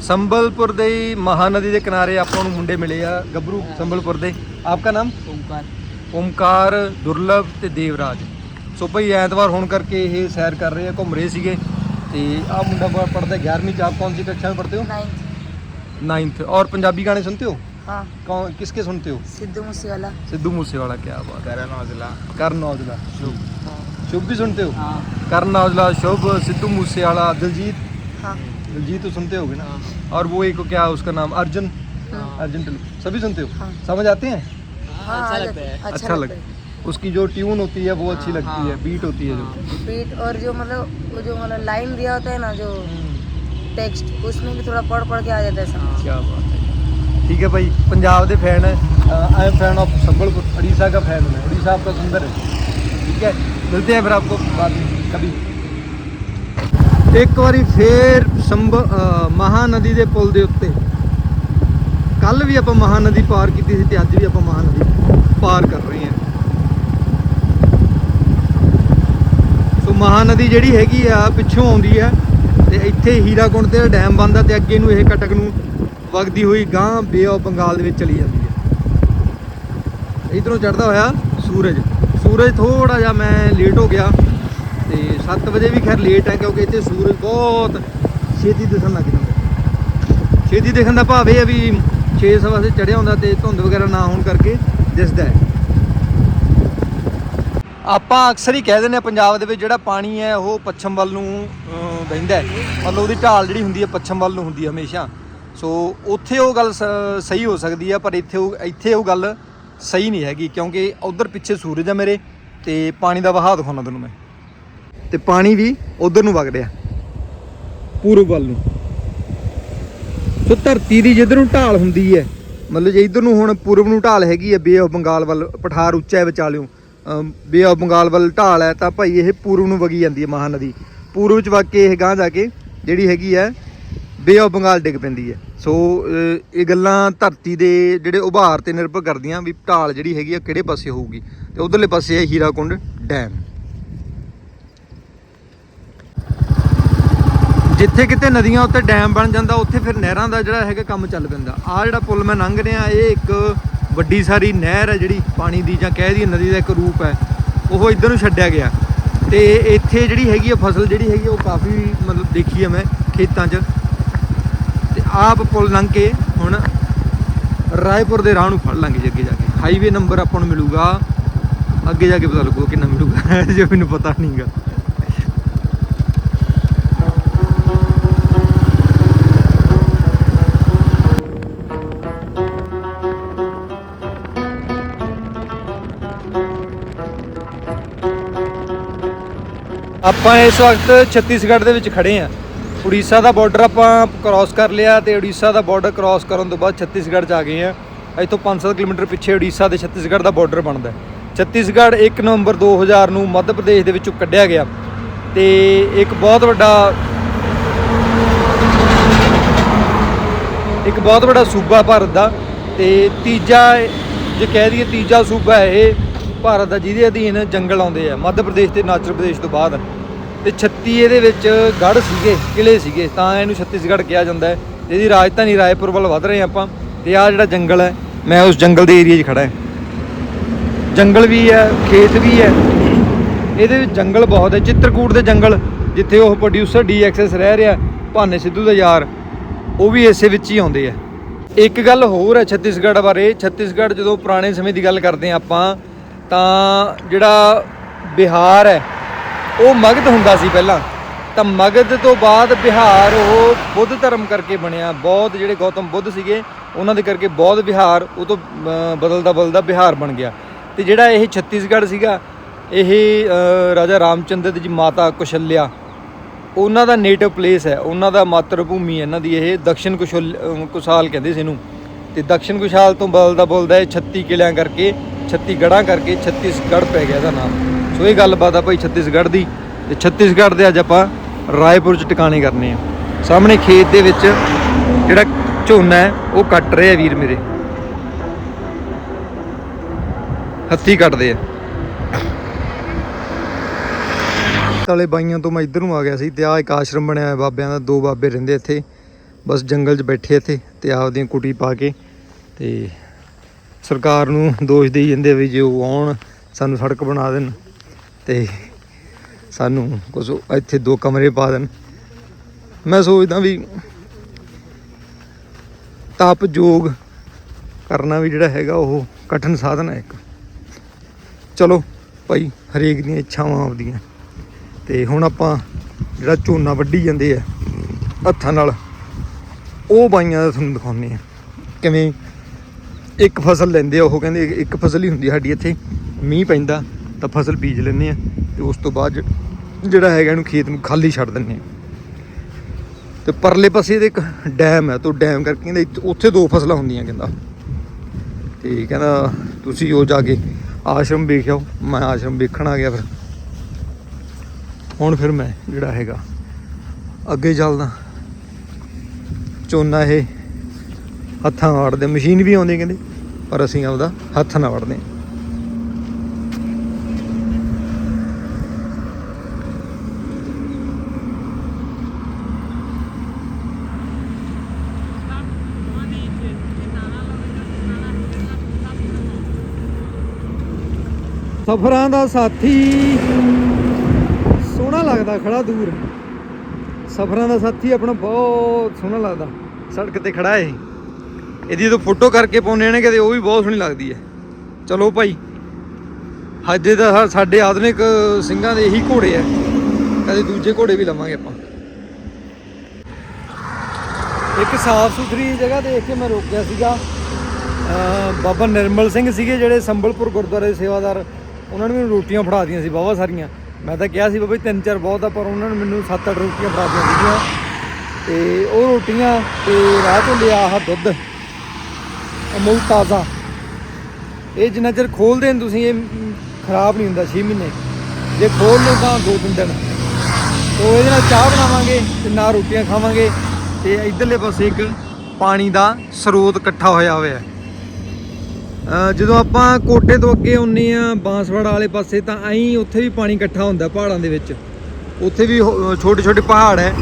ਸੰਬਲਪੁਰ ਦੇ ਮਹਾਨਦੀ ਦੇ ਕਿਨਾਰੇ ਆਪਾਂ ਨੂੰ ਮੁੰਡੇ ਮਿਲੇ ਆ ਗੱਭਰੂ ਸੰਬਲਪੁਰ ਦੇ। ਆਪਕਾ ਨਾਮ? ਓਮਕਾਰ। ਓਮਕਾਰ ਦੁਰਲਭ ਤੇ ਦੇਵਰਾਜ। ਸੋ ਭਈ ਐਤਵਾਰ ਹੋਣ ਕਰਕੇ ਇਹ ਸੈਰ ਕਰ ਰਹੇ ਆ ਘੁੰਮ ਰਹੇ ਸੀਗੇ। ਤੇ ਆਹ ਮੁੰਡਾ ਪੜਦਾ 11ਵੀਂ ਚ ਆਪ ਕੌਣ ਸੀ ਕक्षा में ਹੋ? हो 9th 9th और पंजाबी गाने सुनते हाँ। कौन किसके सुनते हो? सिद्धू मूसेवाला। सिद्धू मूसेवाला क्या बात करण औजला। करण औजला शुभ। शुभ भी सुनते हो? हाँ। करण औजला शुभ सिद्धू मूसेवाला दिलजीत। हाँ। दिलजीत तो सुनते होगे ना? और वो एक क्या उसका नाम? अर्जुन। अर्जुन टिल्लू सभी सुनते हो? हाँ। समझ आते हैं? हाँ आ जाते हैं। अच्छा अच्छा लगता है। उसकी जो ट्यून होती है वो अच्छी लगती है। बीट होती है जो। बीट और जो मतलब वो जो मतलब लाइन दिया होता है ना जो टेक्स्ट उसमें भी थोड़ा पढ़ पढ़ के आ जाता है समझ क्या बात है। ठीक है भाई पंजाब के फैन है I am fan of Sambalpur Orissa का फैन है उड़ीसा आपका सुंदर है ठीक है मिलते हैं फिर आपको बाद में कभी ਇੱਕ ਵਾਰੀ ਫੇਰ ਸੰਭ ਅ, ਮਹਾਨਦੀ ਦੇ ਪੁਲ ਦੇ ਉੱਤੇ ਕੱਲ ਵੀ ਆਪਾਂ ਮਹਾਨਦੀ ਪਾਰ ਕੀਤੀ ਸੀ ਤੇ ਅੱਜ ਵੀ ਆਪਾਂ ਮਹਾਨਦੀ ਪਾਰ ਕਰ ਰਹੇ ਹਾਂ ਸੋ ਮਹਾਨਦੀ ਜਿਹੜੀ ਹੈਗੀ ਆ ਪਿੱਛੋਂ ਆਉਂਦੀ ਹੈ ਤੇ ਇੱਥੇ ਹੀਰਾਕੁੰਡ ਤੇ ਡੈਮ ਬੰਦਾ ਤੇ ਅੱਗੇ ਨੂੰ ਇਹ ਕਟਕ ਨੂੰ ਵਗਦੀ ਹੋਈ ਗਾਂ ਬੇ ਆਫ ਬੰਗਾਲ ਦੇ ਵਿੱਚ ਚਲੀ ਜਾਂਦੀ ਹੈ। ਇਧਰੋਂ ਚੜਦਾ ਹੋਇਆ ਸੂਰਜ। ਸੂਰਜ ਥੋੜਾ ਜਿਹਾ ਮੈਂ ਲੇਟ ਹੋ ਗਿਆ ਤੇ 7 ਵਜੇ ਵੀ ਖੈਰ ਲੇਟ ਹੈ ਕਿਉਂਕਿ ਇੱਥੇ ਸੂਰਜ ਬਹੁਤ ਛੇਤੀ ਦਿਖਣ ਲੱਗ ਜਾਂਦਾ। ਛੇਤੀ ਦਿਖਣ ਦਾ ਭਾਵ ਇਹ ਹੈ ਵੀ 6 ਸਵਾ ਸੇ ਚੜਿਆ ਹੁੰਦਾ ਤੇ ਧੁੰਦ ਵਗੈਰਾ ਨਾ ਹੋਣ ਕਰਕੇ ਦਿਸਦਾ ਹੈ। ਆਪਾਂ ਅਕਸਰ ਹੀ ਕਹਿ ਦਿੰਦੇ ਆ ਪੰਜਾਬ ਦੇ ਵਿੱਚ ਜਿਹੜਾ ਪਾਣੀ ਹੈ ਉਹ ਪੱਛਮ ਵੱਲ ਨੂੰ ਅਹ, ਵਹਿੰਦਾ ਮਤਲਬ ਉਹਦੀ ਢਾਲ ਜਿਹੜੀ ਹੁੰਦੀ ਹੈ ਪੱਛਮ ਵੱਲ ਨੂੰ ਹੁੰਦੀ ਹੈ ਹਮੇਸ਼ਾ। ਸੋ ਉੱਥੇ ਉਹ ਗੱਲ ਸ- ਸਹੀ ਹੋ ਸਕਦੀ ਹੈ ਪਰ ਇੱਥੇ ਉਹ ਇੱਥੇ ਉਹ ਗੱਲ ਸਹੀ ਨਹੀਂ ਹੈਗੀ, ਕਿਉਂਕਿ ਉਧਰ ਪਿੱਛੇ ਸੂਰਜ ਹੈ ਮੇਰੇ ਤੇ ਪਾਣੀ ਦਾ ਵਹਾਅ ਦਿਖਾਉਣਾ ਤੁਹਾਨੂੰ ਮੈਂ। ਤੇ ਪਾਣੀ ਵੀ ਉਧਰ ਨੂੰ ਵਗ ਰਿਹਾ ਪੂਰਬ ਵੱਲ ਨੂੰ। ਸੋ ਧਰਤੀ ਦੀ ਜਿੱਧਰ ਨੂੰ ਢਾਲ ਹੁੰਦੀ ਹੈ, ਮਤਲਬ ਜੇ ਇਧਰ ਨੂੰ ਹੁਣ ਪੂਰਬ ਨੂੰ ਢਾਲ ਹੈਗੀ ਹੈ ਬੇ ਆਫ ਬੰਗਾਲ ਵੱਲ, ਪਠਾਰ ਉੱਚਾ ਹੈ ਵਿਚਾਲਿਓ ਬੇ ਆਫ ਬੰਗਾਲ ਵੱਲ ਢਾਲ ਹੈ, ਤਾਂ ਭਾਈ ਇਹ ਪੂਰਬ ਨੂੰ ਵਗੀ ਜਾਂਦੀ ਹੈ ਮਹਾਨਦੀ। ਪੂਰਬ ਚ ਵਗ ਕੇ ਇਹ ਗਾਂ ਜਾ ਕੇ ਜਿਹੜੀ ਹੈਗੀ ਹੈ ਬੇ ਆਫ ਬੰਗਾਲ ਡਿੱਗ ਪੈਂਦੀ ਹੈ। ਸੋ ਇਹ ਗੱਲਾਂ ਧਰਤੀ ਦੇ ਜਿਹੜੇ ਉਭਾਰ ਤੇ ਨਿਰਭਰ ਕਰਦੀਆਂ ਵੀ ਢਾਲ ਜਿਹੜੀ ਹੈਗੀ ਆ ਕਿਹੜੇ ਪਾਸੇ ਹੋਊਗੀ। ਤੇ ਉਧਰਲੇ ਪਾਸੇ ਹੈ ਹੀਰਾਕੁੰਡ ਡੈਮ। ਜਿੱਥੇ ਕਿਤੇ ਨਦੀਆਂ ਉੱਤੇ ਡੈਮ ਬਣ ਜਾਂਦਾ ਉੱਥੇ ਫਿਰ ਨਹਿਰਾਂ ਦਾ ਜਿਹੜਾ ਹੈਗਾ ਕੰਮ ਚੱਲ ਪੈਂਦਾ। ਆ ਜਿਹੜਾ ਪੁਲ ਮੈਂ ਲੰਘ ਰਿਹਾ ਇਹ ਇੱਕ ਵੱਡੀ ਸਾਰੀ ਨਹਿਰ ਹੈ ਜਿਹੜੀ ਪਾਣੀ ਦੀ ਜਾਂ ਕਹਿ ਦਈਏ ਨਦੀ ਦਾ ਇੱਕ ਰੂਪ ਹੈ। ਉਹ ਇੱਧਰ ਨੂੰ ਛੱਡਿਆ ਗਿਆ। ਤੇ ਇੱਥੇ ਜਿਹੜੀ ਹੈਗੀ ਆ ਫਸਲ ਜਿਹੜੀ ਹੈਗੀ ਆ, ਉਹ ਕਾਫੀ ਮਤਲਬ ਦੇਖੀ ਹੈ ਮੈਂ ਖੇਤਾਂ 'ਚ। ਤੇ ਆਪ ਪੁਲ ਲੰਘ ਕੇ ਹੁਣ ਰਾਏਪੁਰ ਦੇ ਰਾਹ ਨੂੰ ਫੜ ਲਾਂਗੇ ਜੀ ਅੱਗੇ ਜਾ ਕੇ। ਹਾਈਵੇ ਨੰਬਰ ਆਪਾਂ ਨੂੰ ਮਿਲੂਗਾ। ਅੱਗੇ ਜਾ ਕੇ ਪਤਾ ਲੱਗੂਗਾ ਕਿੰਨਾ ਮਿਲੂਗਾ, ਜੇ ਮੈਨੂੰ ਪਤਾ ਨਹੀਂਗਾ। ਆਪਾਂ ਇਸ ਵਕਤ ਛੱਤੀਸਗੜ੍ਹ ਦੇ ਵਿੱਚ ਖੜੇ ਆ ਉੜੀਸਾ ਦਾ ਬਾਰਡਰ ਆਪਾਂ ਕ੍ਰਾਸ ਕਰ ਲਿਆ ਤੇ ਉੜੀਸਾ ਦਾ ਬਾਰਡਰ ਕ੍ਰਾਸ ਕਰਨ ਤੋਂ ਬਾਅਦ ਛੱਤੀਸਗੜ੍ਹ ਚ ਆ ਗਏ ਆ ਇੱਥੋਂ 5-7 ਕਿਲੋਮੀਟਰ ਪਿੱਛੇ ਉੜੀਸਾ ਤੇ ਛੱਤੀਸਗੜ੍ਹ ਦਾ ਬਾਰਡਰ ਬਣਦਾ ਛੱਤੀਸਗੜ੍ਹ 1 ਨਵੰਬਰ 2000 ਨੂੰ ਮੱਧ ਪ੍ਰਦੇਸ਼ ਦੇ ਵਿੱਚੋਂ ਕੱਢਿਆ ਗਿਆ ਤੇ ਇੱਕ ਬਹੁਤ ਵੱਡਾ ਇੱਕ ਬਹੁਤ ਵੱਡਾ ਸੂਬਾ ਭਾਰਤ ਦਾ ਤੇ ਤੀਜਾ ਜੇ ਕਹਿ ਦਈਏ ਤੀਜਾ ਸੂਬਾ ਹੈ ਇਹ ਭਾਰਤ ਦਾ ਜਿਹਦੇ ਅਧੀਨ ਜੰਗਲ ਆਉਂਦੇ ਆ, ਮੱਧ ਪ੍ਰਦੇਸ਼ ਤੇ ਹਿਮਾਚਲ ਪ੍ਰਦੇਸ਼ ਤੋਂ ਬਾਅਦ। ਤੇ 36 ਇਹਦੇ ਵਿੱਚ ਗੜ੍ਹ ਸੀਗੇ ਕਿਲੇ ਸੀਗੇ, ਤਾਂ ਇਹਨੂੰ ਛੱਤੀਸਗੜ੍ਹ ਕਿਹਾ ਜਾਂਦਾ ਹੈ। ਇਹਦੀ ਰਾਜਧਾਨੀ ਰਾਏਪੁਰ ਵੱਲ ਵਧ ਰਹੇ ਹਾਂ ਆਪਾਂ ਤੇ ਆ ਜਿਹੜਾ ਜੰਗਲ ਹੈ, ਮੈਂ ਉਸ ਜੰਗਲ ਦੇ ਏਰੀਆ 'ਚ ਖੜਾ ਹਾਂ। ਜੰਗਲ ਵੀ ਹੈ, ਖੇਤ ਵੀ ਹੈ। ਇਹਦੇ ਵਿੱਚ ਜੰਗਲ ਬਹੁਤ ਹੈ, ਚਿੱਤਰਕੂਟ ਦੇ ਜੰਗਲ, ਜਿੱਥੇ ਉਹ ਪ੍ਰੋਡਿਊਸਰ ਡੀਐਕਸਐਸ ਰਹਿ ਰਿਹਾ, ਭਾਨੇ ਸਿੱਧੂ ਦਾ ਯਾਰ, ਉਹ ਵੀ ਇਸੇ ਵਿੱਚ ਹੀ ਆਉਂਦੇ ਆ। ਇੱਕ ਗੱਲ ਹੋਰ ਹੈ ਛੱਤੀਸਗੜ੍ਹ ਬਾਰੇ, ਛੱਤੀਸਗੜ੍ਹ ਜਦੋਂ ਪੁਰਾਣੇ ਸਮੇਂ ਦੀ ਗੱਲ ਕਰਦੇ ਹਾਂ ਆਪਾਂ, ਤਾਂ ਜਿਹੜਾ ਬਿਹਾਰ ਹੈ ਉਹ ਮਗਧ ਹੁੰਦਾ ਸੀ ਪਹਿਲਾਂ। ਤਾਂ ਮਗਧ ਤੋਂ ਬਾਅਦ ਬਿਹਾਰ ਉਹ ਬੁੱਧ ਧਰਮ ਕਰਕੇ ਬਣਿਆ। ਬੌਧ ਜਿਹੜੇ ਗੌਤਮ ਬੁੱਧ ਸੀਗੇ ਉਹਨਾਂ ਦੇ ਕਰਕੇ ਬੌਧ ਬਿਹਾਰ ਉਹ ਤੋਂ ਅਹ, ਬਦਲਦਾ ਬਦਲਦਾ ਬਿਹਾਰ ਬਣ ਗਿਆ। ਤੇ ਜਿਹੜਾ ਇਹ ਛੱਤੀਸਗੜ੍ਹ ਸੀਗਾ ਇਹ ਅਹ, ਰਾਜਾ ਰਾਮਚੰਦਰ ਦੀ ਮਾਤਾ ਕੁਸ਼ਲਿਆ ਉਹਨਾਂ ਦਾ ਨੇਟਿਵ ਪਲੇਸ ਹੈ। ਉਹਨਾਂ ਦਾ ਮਾਤਰ ਭੂਮੀ ਇਹਨਾਂ ਦੀ ਇਹ ਦਕਸ਼ਿਣ ਕੁਸ਼ਲ ਕੁਸ਼ਾਲ ਕਹਿੰਦੇ ਸੀ ਇਹਨੂੰ। ਤੇ ਦਕਸ਼ਿਣ ਕੁਸ਼ਾਲ ਤੋਂ ਬਦਲਦਾ ਬੋਲਦਾ ਇਹ 36 ਕਿਲਿਆਂ ਕਰਕੇ 36 ਗੜਾਂ ਕਰਕੇ ਛੱਤੀਸਗੜ੍ਹ ਪੈ ਗਿਆ ਇਹਦਾ ਨਾਮ। ਸੋ ਇਹ ਗੱਲਬਾਤ ਆ ਭਾਈ ਛੱਤੀਸਗੜ੍ਹ ਦੀ ਤੇ ਛੱਤੀਸਗੜ੍ਹ ਦੇ ਅੱਜ ਆਪਾਂ ਰਾਏਪੁਰ ਚ ਟਿਕਾਣੇ ਕਰਨੇ ਆ। ਸਾਹਮਣੇ ਖੇਤ ਦੇ ਵਿੱਚ ਜਿਹੜਾ ਝੋਨਾ ਹੈ, ਉਹ ਕੱਟ ਰਹੇ ਆ ਵੀਰ ਮੇਰੇ। ਹੱਥੀ ਕੱਟਦੇ ਆ। ਤਲੇ ਬਾਈਆਂ ਤੋਂ ਮੈਂ ਇੱਧਰ ਨੂੰ ਆ ਗਿਆ ਸੀ ਤੇ ਆ ਇੱਕ ਆਸ਼ਰਮ ਬਣਿਆ ਹੋਇਆ ਬਾਬਿਆਂ ਦਾ, ਦੋ ਬਾਬੇ ਰਹਿੰਦੇ ਇੱਥੇ। ਬਸ ਜੰਗਲ 'ਚ ਬੈਠੇ ਇੱਥੇ ਤੇ ਆਪਦੀਆਂ ਕੁਟੀ ਪਾ ਕੇ ਤੇ ਸਰਕਾਰ ਨੂੰ ਦੋਸ਼ ਦੇਈ ਜਾਂਦੇ ਆ ਵੀ ਜੇ ਉਹ ਆਉਣ, ਸਾਨੂੰ ਸੜਕ ਬਣਾ ਦੇਣ। ਤੇ ਸਾਨੂੰ ਕੁਝ ਇੱਥੇ ਦੋ ਕਮਰੇ ਪਾ ਦੇਣ। ਮੈਂ ਸੋਚਦਾ ਵੀ ਤਾਪ ਯੋਗ ਕਰਨਾ ਵੀ ਜਿਹੜਾ ਹੈਗਾ ਉਹ ਕਠਿਨ ਸਾਧਨ ਹੈ ਇੱਕ। ਚਲੋ ਭਾਈ, ਹਰੇਕ ਦੀਆਂ ਇੱਛਾਵਾਂ ਆਉਂਦੀਆਂ ਤੇ ਹੁਣ ਆਪਾਂ ਜਿਹੜਾ ਝੋਨਾ ਵੱਢੀ ਜਾਂਦੇ ਆ, ਹੱਥਾਂ ਨਾਲ, ਉਹ ਬਾਈਆਂ ਦਾ ਤੁਹਾਨੂੰ ਦਿਖਾਉਂਦੇ ਆ ਕਿਵੇਂ ਇੱਕ ਫਸਲ ਲੈਂਦੇ ਆ, ਉਹ ਕਹਿੰਦੇ ਇੱਕ ਫਸਲ ਹੀ ਹੁੰਦੀ ਸਾਡੀ ਇੱਥੇ, ਮੀਂਹ ਪੈਂਦਾ। ਤਾਂ ਫਸਲ ਬੀਜ ਲੈਂਦੇ ਆ ਤੇ ਉਸ ਤੋਂ ਬਾਅਦ ਜਿਹੜਾ ਹੈਗਾ ਇਹਨੂੰ ਖੇਤ ਨੂੰ ਖਾਲੀ ਛੱਡ ਦਿੰਦੇ ਆ ਤੇ ਪਰਲੇ ਪਾਸੇ ਇਹਦੇ ਇੱਕ ਡੈਮ ਹੈ, ਤੋਂ ਡੈਮ ਕਰਕੇ ਕਹਿੰਦੇ ਉੱਥੇ ਦੋ ਫਸਲਾਂ ਹੁੰਦੀਆਂ ਕਹਿੰਦਾ। ਤੇ ਕਹਿੰਦਾ ਤੁਸੀਂ ਉਹ ਜਾ ਕੇ ਆਸ਼ਰਮ ਵੇਖਿਓ ਮੈਂ ਆਸ਼ਰਮ ਵੇਖਣ ਆ ਗਿਆ ਫਿਰ। ਹੁਣ ਫਿਰ ਮੈਂ ਜਿਹੜਾ ਹੈਗਾ ਅੱਗੇ ਚੱਲਦਾ। ਝੋਨਾ ਇਹ ਹੱਥਾਂ ਨਾਲ ਵੜਦੇ ਮਸ਼ੀਨ ਵੀ ਆਉਂਦੀ ਕਹਿੰਦੇ, ਪਰ ਅਸੀਂ ਆਪਦਾ ਹੱਥ ਨਾਲ ਵੜਦੇ ਹਾਂ। ਸਫਰਾਂ ਦਾ ਸਾਥੀ। ਸੋਹਣਾ ਲੱਗਦਾ ਖੜਾ ਦੂਰ। ਸਫਰਾਂ ਦਾ ਸਾਥੀ ਆਪਣਾ ਬਹੁਤ ਸੋਹਣਾ ਲੱਗਦਾ। ਸੜਕ ਤੇ ਖੜਾ ਏ। ਇਹਦੀ ਜਦੋਂ ਫੋਟੋ ਕਰਕੇ ਪਾਉਂਦੇ ਨੇ ਕਿਤੇ, ਉਹ ਵੀ ਬਹੁਤ ਸੋਹਣੀ ਲੱਗਦੀ ਹੈ ਚਲੋ ਭਾਈ, ਹਜੇ ਦਾ ਸਾਡੇ ਆਧੁਨਿਕ ਸਿੰਘਾਂ ਦੇ ਇਹੀ ਘੋੜੇ ਆ। ਕਦੇ ਦੂਜੇ ਘੋੜੇ ਵੀ ਲਵਾਂਗੇ ਆਪਾਂ। ਇੱਕ ਸਾਫ਼ ਸੁਥਰੀ ਜਗ੍ਹਾ ਦੇਖ ਕੇ ਮੈਂ ਰੋਕਿਆ ਸੀਗਾ। ਬਾਬਾ ਨਿਰਮਲ ਸਿੰਘ ਸੀਗੇ ਜਿਹੜੇ ਸੰਬਲਪੁਰ ਗੁਰਦੁਆਰੇ ਸੇਵਾਦਾਰ। ਉਹਨਾਂ ਨੇ ਮੈਨੂੰ ਰੋਟੀਆਂ ਫੜਾ ਦੀਆਂ ਸੀ ਬਾਬਾ ਸਾਰੀਆਂ। ਮੈਂ ਤਾਂ ਕਿਹਾ ਸੀ, ਬਾਬਾ ਜੀ ਤਿੰਨ ਚਾਰ ਬਹੁਤ ਆ, ਪਰ ਉਹਨਾਂ ਨੇ ਮੈਨੂੰ ਸੱਤ ਅੱਠ ਰੋਟੀਆਂ ਫੜਾ ਦੀਆਂ ਸੀਗੀਆਂ। ਤੇ ਉਹ ਰੋਟੀਆਂ ਤੇ ਰਾਹ ਤੋਂ ਲਿਆ ਆਹ ਦੁੱਧ ਅਮੂਲ ਤਾਜ਼ਾ। ਇਹ ਜਿੰਨਾ ਚਿਰ ਖੋਲਦੇ ਨੇ ਤੁਸੀਂ, ਇਹ ਖਰਾਬ ਨਹੀਂ ਹੁੰਦਾ 6 ਮਹੀਨੇ। ਜੇ ਖੋਲ ਲਓ ਤਾਂ ਦੋ ਤਿੰਨ ਦਿਨ। ਤੋ ਇਹਦੇ ਨਾਲ ਚਾਹ ਬਣਾਵਾਂਗੇ ਤੇ ਨਾਲ ਰੋਟੀਆਂ ਖਾਵਾਂਗੇ। ਤੇ ਇਧਰਲੇ ਪਾਸੇ ਇੱਕ ਪਾਣੀ ਦਾ ਸਰੋਤ ਇਕੱਠਾ ਹੋਇਆ ਹੋਇਆ ਹੈ। ਜਦੋਂ ਆਪਾਂ ਕੋਟੇ ਤੋਂ ਅੱਗੇ ਆਉਂਦੇ ਆ ਬਾਂਸਵਾੜਾ ਵਾਲੇ ਪਾਸੇ, ਤਾਂ ਐਂ ਉੱਥੇ ਵੀ ਪਾਣੀ ਇਕੱਠਾ ਹੁੰਦਾ ਪਹਾੜਾਂ ਦੇ ਵਿੱਚ। ਉੱਥੇ ਵੀ ਛੋਟੇ ਛੋਟੇ ਪਹਾੜ ਹੈ।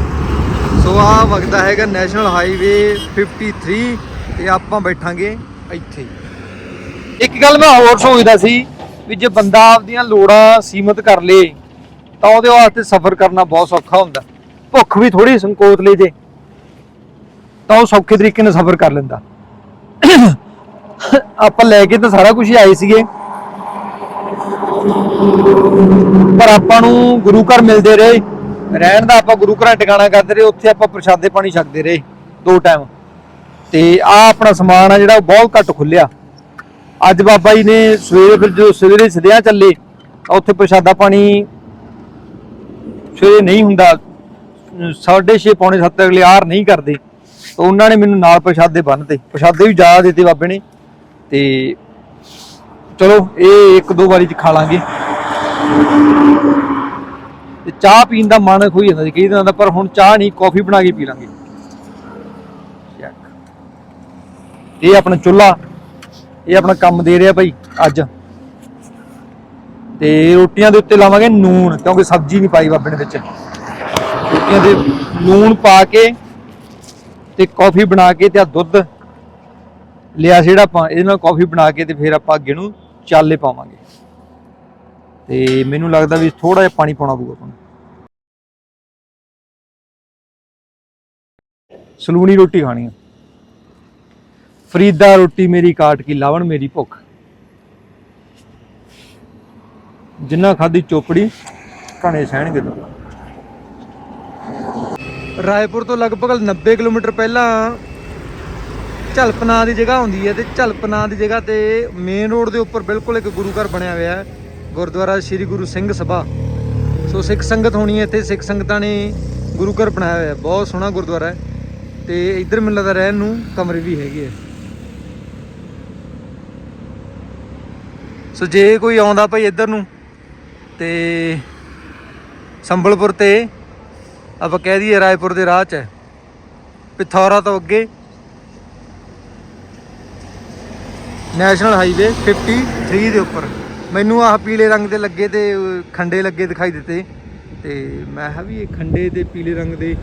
ਸੋ ਆ ਵਗਦਾ ਹੈਗਾ ਨੈਸ਼ਨਲ ਹਾਈਵੇ 53 ਤੇ ਆਪਾਂ ਬੈਠਾਂਗੇ ਇੱਥੇ। ਇੱਕ ਗੱਲ ਮੈਂ ਹੋਰ ਸੋਚਦਾ ਸੀ ਵੀ ਜੇ ਬੰਦਾ ਆਪਦੀਆਂ ਲੋੜਾਂ ਸੀਮਤ ਕਰ ਲੇ, ਤਾਂ ਉਹਦੇ ਵਾਸਤੇ ਸਫ਼ਰ ਕਰਨਾ ਬਹੁਤ ਸੌਖਾ ਹੁੰਦਾ। ਭੁੱਖ ਵੀ ਥੋੜੀ ਸੰਕੋਚ ਲੇ ਜੇ, ਤਾਂ ਉਹ ਸੌਖੇ ਤਰੀਕੇ ਨਾਲ ਸਫ਼ਰ ਕਰ ਲੈਂਦਾ। ਆਪਾਂ ਲੈ ਕੇ ਤਾਂ ਸਾਰਾ ਕੁਝ ਆਏ ਸੀਗੇ। ਪਰ ਆਪਾਂ ਨੂੰ ਗੁਰੂ ਘਰ ਮਿਲਦੇ ਰਹੇ। ਰਹਿਣ ਦਾ ਆਪਾਂ ਗੁਰੂ ਘਰਾਂ ਟਿਕਾਣਾ ਕਰਦੇ ਰਹੇ, ਉੱਥੇ ਆਪਾਂ ਪ੍ਰਸ਼ਾਦੇ ਪਾਣੀ ਛਕਦੇ ਰਹੇ ਦੋ ਟਾਈਮ ਤੇ ਆ ਆਪਣਾ ਸਮਾਨ ਆ ਜਿਹੜਾ ਉਹ ਬਹੁਤ ਘੱਟ ਖੁੱਲਿਆ ਅੱਜ ਬਾਬਾ ਜੀ ਨੇ ਸਵੇਰੇ ਫਿਰ ਜਦੋਂ ਸਵੇਰੇ ਸਦਿਆਂ ਚੱਲੇ ਉੱਥੇ ਪ੍ਰਸ਼ਾਦਾ ਪਾਣੀ ਸਵੇਰੇ ਨਹੀਂ ਹੁੰਦਾ। 6:30 ਪੌਣੇ 7 ਅਗਲੇ ਆਰ ਨਹੀਂ ਕਰਦੇ। ਤਾਂ ਉਹਨਾਂ ਨੇ ਮੈਨੂੰ ਨਾਲ ਪ੍ਰਸ਼ਾਦੇ ਬੰਨਤੇ ਪ੍ਰਸ਼ਾਦੇ ਵੀ ਜ਼ਿਆਦਾ ਦਿੱਤੇ ਬਾਬੇ ਨੇ। ਤੇ ਚਲੋ, ਇਹ ਇੱਕ ਦੋ ਵਾਰੀ ਚ ਖਾ ਲਾਂਗੇ। ਤੇ ਚਾਹ ਪੀਣ ਦਾ ਮਨ ਖੋਈ ਜਾਂਦਾ ਸੀ ਕਈ ਦਿਨਾਂ ਦਾ ਪਰ ਹੁਣ ਚਾਹ ਨਹੀਂ, ਕਾਫੀ ਬਣਾ ਕੇ ਪੀ ਲਾਂਗੇ। ਇਹ ਆਪਣਾ ਚੁੱਲ੍ਹਾ, ਇਹ ਆਪਣਾ ਕੰਮ ਦੇ ਰਿਹਾ ਭਾਈ ਅੱਜ। ਤੇ ਰੋਟੀਆਂ ਦੇ ਉੱਤੇ ਲਾਵਾਂਗੇ ਨੂਨ, ਕਿਉਂਕਿ ਸਬਜ਼ੀ ਨਹੀਂ ਪਾਈ ਬਾਬੇ ਨੇ ਵਿੱਚ। ਰੋਟੀਆਂ ਦੇ ਨੂਣ ਪਾ ਕੇ ਤੇ ਕਾਫੀ ਬਣਾ ਕੇ ਤੇ ਆ ਦੁੱਧ ਲਿਆ ਸੀ ਜਿਹੜਾ ਆਪਾਂ, ਇਹਦੇ ਨਾਲ ਕਾਫੀ ਬਣਾ ਕੇ ਤੇ ਫਿਰ ਆਪਾਂ ਅੱਗੇ ਨੂੰ ਚਾਲੇ ਪਾਵਾਂਗੇ। ਤੇ ਮੈਨੂੰ ਲੱਗਦਾ ਵੀ ਥੋੜਾ ਜਿਹਾ ਪਾਣੀ ਪਾਉਣਾ ਪਊਗਾ ਆਪਾਂ ਨੂੰ। ਸਲੂਣੀ ਰੋਟੀ ਖਾਣੀ ਆ। ਫਰੀਦਾ ਰੋਟੀ ਮੇਰੀ ਕਾਟ ਕੀ ਲਾਵਣ, ਮੇਰੀ ਭੁੱਖ। ਜਿੰਨਾ ਖਾਦੀ ਚੋਪੜੀ, ਘਣੇ ਸਹਿਣਗੇ ਦੋ ਰਾਏਪੁਰ ਤੋਂ ਲਗਭਗ 90 ਕਿਲੋਮੀਟਰ ਪਹਿਲਾਂ ਝਲਪਨਾ ਦੀ ਜਗ੍ਹਾ ਹੁੰਦੀ ਹੈ ਤੇ ਝਲਪਨਾ ਦੀ ਜਗ੍ਹਾ ਤੇ ਮੇਨ ਰੋਡ ਦੇ ਉੱਪਰ ਬਿਲਕੁਲ ਇੱਕ ਗੁਰੂ ਘਰ ਬਣਿਆ ਹੋਇਆ ਹੈ, ਗੁਰਦੁਆਰਾ ਸ੍ਰੀ ਗੁਰੂ ਸਿੰਘ ਸਭਾ। ਸੋ ਸਿੱਖ ਸੰਗਤ ਹੋਣੀ ਹੈ ਇੱਥੇ, ਸਿੱਖ ਸੰਗਤਾਂ ਨੇ ਗੁਰੂ ਘਰ ਬਣਾਇਆ ਹੋਇਆ ਹੈ, ਬਹੁਤ ਸੋਹਣਾ ਗੁਰਦੁਆਰਾ ਹੈ। ਤੇ ਇੱਧਰ ਮੈਨੂੰ ਲੱਗਦਾ ਰਹਿਣ ਨੂੰ ਕਮਰੇ ਵੀ ਹੈਗੇ ਆ। ਸੋ ਜੇ ਕੋਈ ਆਉਂਦਾ ਭਾਈ ਇੱਧਰ ਨੂੰ, ਤੇ ਸੰਬਲਪੁਰ ਤੇ ਆਪਾਂ ਕਹਿ ਦਈਏ ਰਾਏਪੁਰ ਦੇ ਰਾਹ 'ਚ ਹੈ। ਪਿਥੌਰਾ ਤੋਂ ਅੱਗੇ ਨੈਸ਼ਨਲ ਹਾਈਵੇ 53 ਦੇ ਉੱਪਰ। ਮੈਨੂੰ ਆਹ ਪੀਲੇ ਰੰਗ ਦੇ ਲੱਗੇ ਤੇ ਖੰਡੇ ਲੱਗੇ ਦਿਖਾਈ ਦਿੱਤੇ। ਤੇ ਮੈਂ ਕਿਹਾ ਵੀ ਇਹ ਖੰਡੇ ਤੇ ਪੀਲੇ ਰੰਗ ਦੇ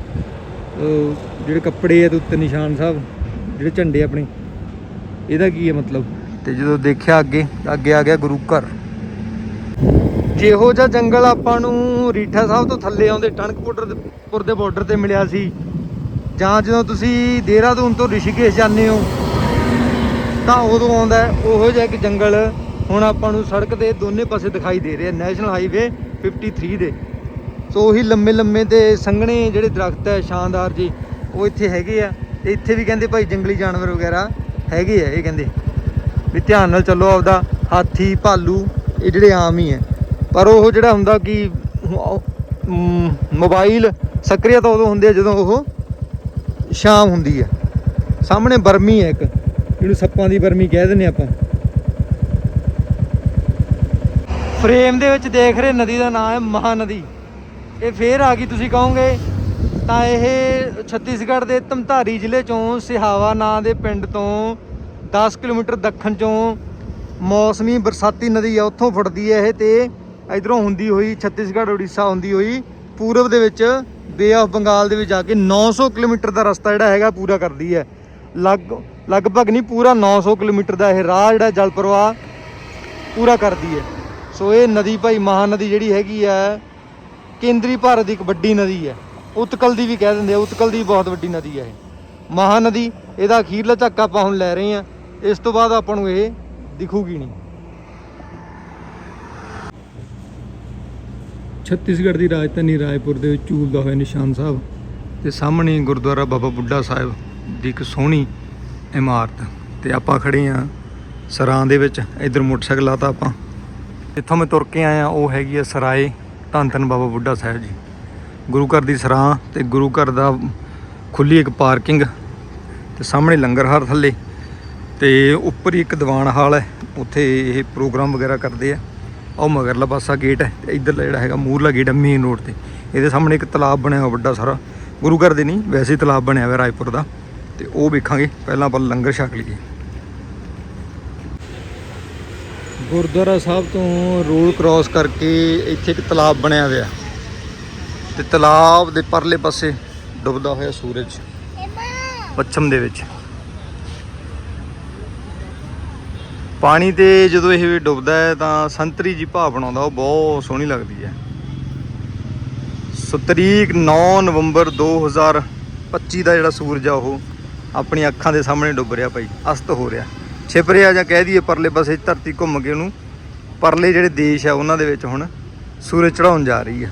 ਜਿਹੜੇ ਕੱਪੜੇ ਆ ਤੇ ਉੱਤੇ ਨਿਸ਼ਾਨ ਸਾਹਿਬ, ਜਿਹੜੇ ਝੰਡੇ ਆਪਣੇ, ਇਹਦਾ ਕੀ ਹੈ ਮਤਲਬ? ਤੇ ਜਦੋਂ ਦੇਖਿਆ ਅੱਗੇ ਤਾਂ ਅੱਗੇ ਆ ਗਿਆ ਗੁਰੂ ਘਰ। ਜਿਹੋ ਜਿਹਾ ਜੰਗਲ ਆਪਾਂ ਨੂੰ ਰੀਠਾ ਸਾਹਿਬ ਤੋਂ ਥੱਲੇ ਆਉਂਦੇ ਟਣਕਪੁਰ ਦੇ- ਪੁਰ ਦੇ ਬਾਰਡਰ ਤੇ ਮਿਲਿਆ ਸੀ। ਜਾਂ ਜਦੋਂ ਤੁਸੀਂ ਦੇਹਰਾਦੂਨ ਤੋਂ ਰਿਸ਼ੀਕੇਸ਼ ਜਾਂਦੇ ਹੋ ਤਾਂ ਉਦੋਂ ਆਉਂਦਾ ਉਹੋ ਜਿਹਾ ਇੱਕ ਜੰਗਲ ਹੁਣ ਆਪਾਂ ਨੂੰ ਸੜਕ ਦੇ ਦੋਨੇ ਪਾਸੇ ਦਿਖਾਈ ਦੇ ਰਿਹਾ, ਨੈਸ਼ਨਲ ਹਾਈਵੇ 53 ਦੇ। ਸੋ ਉਹੀ ਲੰਮੇ ਲੰਮੇ ਤੇ ਸੰਘਣੇ ਜਿਹੜੇ ਦਰਖਤ ਹੈ, ਸ਼ਾਨਦਾਰ ਜੀ, ਉਹ ਇੱਥੇ ਹੈਗੇ ਆ। ਤੇ ਇੱਥੇ ਵੀ ਕਹਿੰਦੇ ਭਾਈ ਜੰਗਲੀ ਜਾਨਵਰ ਵਗੈਰਾ ਹੈਗੇ ਆ, ਇਹ ਕਹਿੰਦੇ। ਵੀ ਧਿਆਨ ਨਾਲ ਚੱਲੋ ਆਪਦਾ, ਹਾਥੀ, ਭਾਲੂ, ਇਹ ਜਿਹੜੇ ਆਮ ਹੀ ਹੈ ਪਰ ਉਹ ਜਿਹੜਾ ਹੁੰਦਾ ਕਿ ਮੋਬਾਈਲ ਸਕਰੀਆ ਤਾਂ ਉਦੋਂ ਹੁੰਦੇ ਆ ਜਦੋਂ ਉਹ ਸ਼ਾਮ ਹੁੰਦੀ ਹੈ ਸਾਹਮਣੇ ਬਰਮੀ ਹੈ ਇੱਕ। ਜਿਹਨੂੰ ਸੱਪਾਂ ਦੀ ਬਰਮੀ ਕਹਿ ਦਿੰਦੇ ਆਪਾਂ। ਫਰੇਮ ਦੇ ਵਿੱਚ ਦੇਖ ਰਹੇ ਨਦੀ ਦਾ ਨਾਮ ਹੈ ਮਹਾਨਦੀ। ਇਹ ਫੇਰ ਆ ਗਈ ਤੁਸੀਂ ਕਹੋਗੇ, ਤਾਂ ਇਹ ਛੱਤੀਸਗੜ੍ਹ ਦੇ ਧਮਧਾਰੀ ਜ਼ਿਲ੍ਹੇ ਚੋਂ ਸਿਹਾਵਾ ਨਾਂ ਦੇ ਪਿੰਡ ਤੋਂ 10 ਕਿਲੋਮੀਟਰ ਦੱਖਣ ਚੋਂ ਮੌਸਮੀ ਬਰਸਾਤੀ ਨਦੀ ਆ, ਉੱਥੋਂ ਫੁੱਟਦੀ ਹੈ ਇਹ ਤੇ ਇਧਰੋਂ ਹੁੰਦੀ ਹੋਈ ਛੱਤੀਸਗੜ੍ਹ, ਉੜੀਸਾ ਹੁੰਦੀ ਹੋਈ, ਪੂਰਬ ਦੇ ਵਿੱਚ ਬੇ ਆਫ ਬੰਗਾਲ ਦੇ ਵਿੱਚ ਜਾ ਕੇ 900 ਕਿਲੋਮੀਟਰ ਦਾ ਰਸਤਾ ਜਿਹੜਾ ਹੈਗਾ ਪੂਰਾ ਕਰਦੀ ਹੈ। ਲੱਗ ਲਗਭਗ ਨਹੀਂ, ਪੂਰਾ 900 ਕਿਲੋਮੀਟਰ ਦਾ ਇਹ ਰਾਹ ਜਿਹੜਾ ਜਲ ਪ੍ਰਵਾਹ ਪੂਰਾ ਕਰਦੀ ਹੈ। ਸੋ ਇਹ ਨਦੀ ਭਾਈ ਮਹਾਨਦੀ ਜਿਹੜੀ ਹੈਗੀ ਹੈ ਕੇਂਦਰੀ ਭਾਰਤ ਦੀ ਇੱਕ ਵੱਡੀ ਨਦੀ ਹੈ। ਉਤਕਲ ਦੀ ਵੀ ਕਹਿ ਦਿੰਦੇ ਆ, ਉਤਕਲ ਦੀ ਬਹੁਤ ਵੱਡੀ ਨਦੀ ਹੈ ਇਹ। ਮਹਾਨਦੀ, ਇਹਦਾ ਅਖੀਰਲਾ ਝੱਕ ਆਪਾਂ ਹੁਣ ਲੈ ਰਹੇ ਹਾਂ। ਇਸ ਤੋਂ ਬਾਅਦ ਆਪਾਂ ਨੂੰ ਇਹ ਦਿਖੂਗੀ ਨਹੀਂ। ਛੱਤੀਸਗੜ੍ਹ ਦੀ ਰਾਜਧਾਨੀ ਰਾਏਪੁਰ ਦੇ ਵਿੱਚ ਝੂਲਦਾ ਹੋਇਆ ਨਿਸ਼ਾਨ ਸਾਹਿਬ ਤੇ ਸਾਹਮਣੇ ਗੁਰਦੁਆਰਾ ਬਾਬਾ ਬੁੱਢਾ ਸਾਹਿਬ ਦੀ ਇੱਕ ਸੋਹਣੀ ਇਮਾਰਤ ਤੇ ਆਪਾਂ ਖੜੇ ਆ ਸਰਾਂ ਦੇ ਵਿੱਚ, ਇਧਰ ਮੋਟਰਸਾਈਕਲ ਲਾਤਾ ਆਪਾਂ। ਜਿੱਥੋਂ ਮੈਂ ਤੁਰ ਕੇ ਆਇਆ, ਉਹ ਹੈਗੀ ਆ ਸਰਾਏ ਧੰਨ ਧੰਨ ਬਾਬਾ ਬੁੱਢਾ ਸਾਹਿਬ ਜੀ। ਗੁਰੂ ਘਰ ਦੀ ਸਰਾਂ ਤੇ ਗੁਰੂ ਘਰ ਦਾ ਖੁੱਲੀ ਇੱਕ ਪਾਰਕਿੰਗ ਤੇ ਸਾਹਮਣੇ ਲੰਗਰ ਹਾਰ ਥੱਲੇ ਤੇ ਉੱਪਰ ਹੀ ਇੱਕ ਦੀਵਾਨ ਹਾਲ ਹੈ। ਉੱਥੇ ਇਹ ਪ੍ਰੋਗਰਾਮ ਵਗੈਰਾ ਕਰਦੇ ਆ। ਉਹ ਮਗਰਲਾ ਪਾਸਾ ਗੇਟ ਹੈ ਤੇ ਇੱਧਰਲਾ ਜਿਹੜਾ ਹੈਗਾ ਮੂਰਲਾ ਗੇਟ ਹੈ ਮੇਨ ਰੋਡ ਤੇ। ਇਹਦੇ ਸਾਹਮਣੇ ਇੱਕ ਤਲਾਬ ਬਣਿਆ ਹੋਇਆ ਵੱਡਾ ਸਾਰਾ। ਗੁਰੂ ਘਰ ਦੇ ਨਹੀਂ, ਵੈਸੇ ਹੀ ਤਲਾਬ ਬਣਿਆ ਹੋਇਆ ਰਾਏਪੁਰ ਦਾ। ਤੇ ਉਹ ਵੇਖਾਂਗੇ। ਪਹਿਲਾਂ ਆਪਾਂ ਲੰਗਰ ਛਕ ਲਈਏ। ਗੁਰਦੁਆਰਾ ਸਾਹਿਬ ਤੋਂ ਰੋਡ ਕ੍ਰਾਸ ਕਰਕੇ ਇੱਥੇ ਇੱਕ ਤਲਾਬ ਬਣਿਆ ਹੋਇਆ। ਤੇ ਤਲਾਬ ਦੇ ਪਰਲੇ ਪਾਸੇ ਡੁੱਬਦਾ ਹੋਇਆ ਸੂਰਜ। ਪੱਛਮ ਦੇ ਵਿੱਚ। ਪਾਣੀ ਤੇ ਜਦੋਂ ਇਹ ਡੁੱਬਦਾ ਹੈ ਤਾਂ ਸੰਤਰੀ ਜੀ ਭਾਵ ਬਣਾਉਂਦਾ, ਉਹ ਬਹੁਤ ਸੋਹਣੀ ਲੱਗਦੀ ਹੈ। ਸੋ ਤਰੀਕ 9 ਨਵੰਬਰ 2025 ਦਾ ਜਿਹੜਾ ਸੂਰਜ ਆ ਉਹ ਆਪਣੀ ਅੱਖਾਂ ਦੇ ਸਾਹਮਣੇ ਡੁੱਬ ਰਿਹਾ ਭਾਈ, ਅਸਤ ਹੋ ਰਿਹਾ। ਛਿਪ ਰਿਹਾ ਜਾਂ ਕਹਿ ਦਈਏ ਪਰਲੇ ਪਾਸੇ ਧਰਤੀ ਘੁੰਮ ਕੇ ਉਹਨੂੰ, ਪਰਲੇ ਜਿਹੜੇ ਦੇਸ਼ ਆ ਉਹਨਾਂ ਦੇ ਵਿੱਚ ਹੁਣ ਸੂਰਜ ਚੜਾਉਣ ਜਾ ਰਹੀ ਹੈ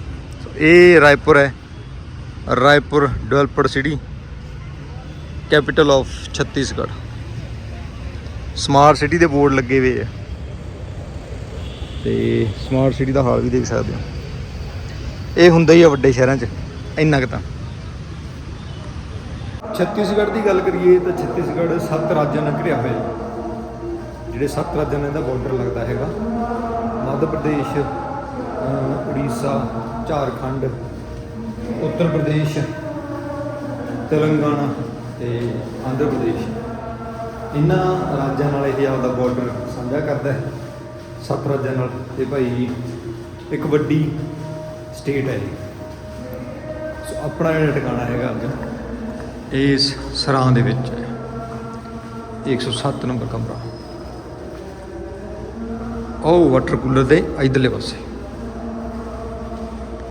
ਇਹ ਰਾਏਪੁਰ ਹੈ, Raipur developed city, capital of Chhattisgarh. Smart city ਦੇ ਬੋਰਡ ਲੱਗੇ ਹੋਏ ਆ। ਤੇ ਸਮਾਰਟ ਸਿਟੀ ਦਾ ਹਾਲ ਵੀ ਦੇਖ ਸਕਦੇ ਹੋ। ਇਹ ਹੁੰਦਾ ਹੀ ਆ ਵੱਡੇ ਸ਼ਹਿਰਾਂ 'ਚ, ਇੰਨਾ ਕੁ ਤਾਂ। ਛੱਤੀਸਗੜ੍ਹ ਦੀ ਗੱਲ ਕਰੀਏ ਤਾਂ ਛੱਤੀਸਗੜ੍ਹ ਸੱਤ ਰਾਜਾਂ ਨਾਲ ਘਿਰਿਆ ਹੋਇਆ ਹੈ। ਜਿਹੜੇ ਸੱਤ ਰਾਜਾਂ ਨਾਲ ਇਹਦਾ ਬਾਰਡਰ ਲੱਗਦਾ ਹੈਗਾ। ਮੱਧ ਪ੍ਰਦੇਸ਼ ਉੜੀਸਾ, ਝਾਰਖੰਡ, ਉੱਤਰ ਪ੍ਰਦੇਸ਼, ਤੇਲੰਗਾਨਾ ਤੇ ਆਂਧਰਾ ਪ੍ਰਦੇਸ਼। ਇਹਨਾਂ ਰਾਜਾਂ ਨਾਲ ਇਹ ਆਪਦਾ ਬਾਰਡਰ ਸਾਂਝਾ ਕਰਦਾ ਹੈ। ਸੱਤ ਰਾਜਾਂ ਨਾਲ ਤੇ ਭਾਈ ਇੱਕ ਵੱਡੀ ਸਟੇਟ ਹੈ ਇਹ। ਸੋ ਆਪਣਾ ਜਿਹੜਾ ਟਿਕਾਣਾ ਹੈਗਾ ਅੱਜ। ਇਸ ਸਰਾਂ ਦੇ ਵਿੱਚ ਹੈ। 107 ਨੰਬਰ ਕਮਰਾ। ਉਹ ਵਾਟਰ ਕੂਲਰ ਦੇ ਇਧਰਲੇ ਪਾਸੇ।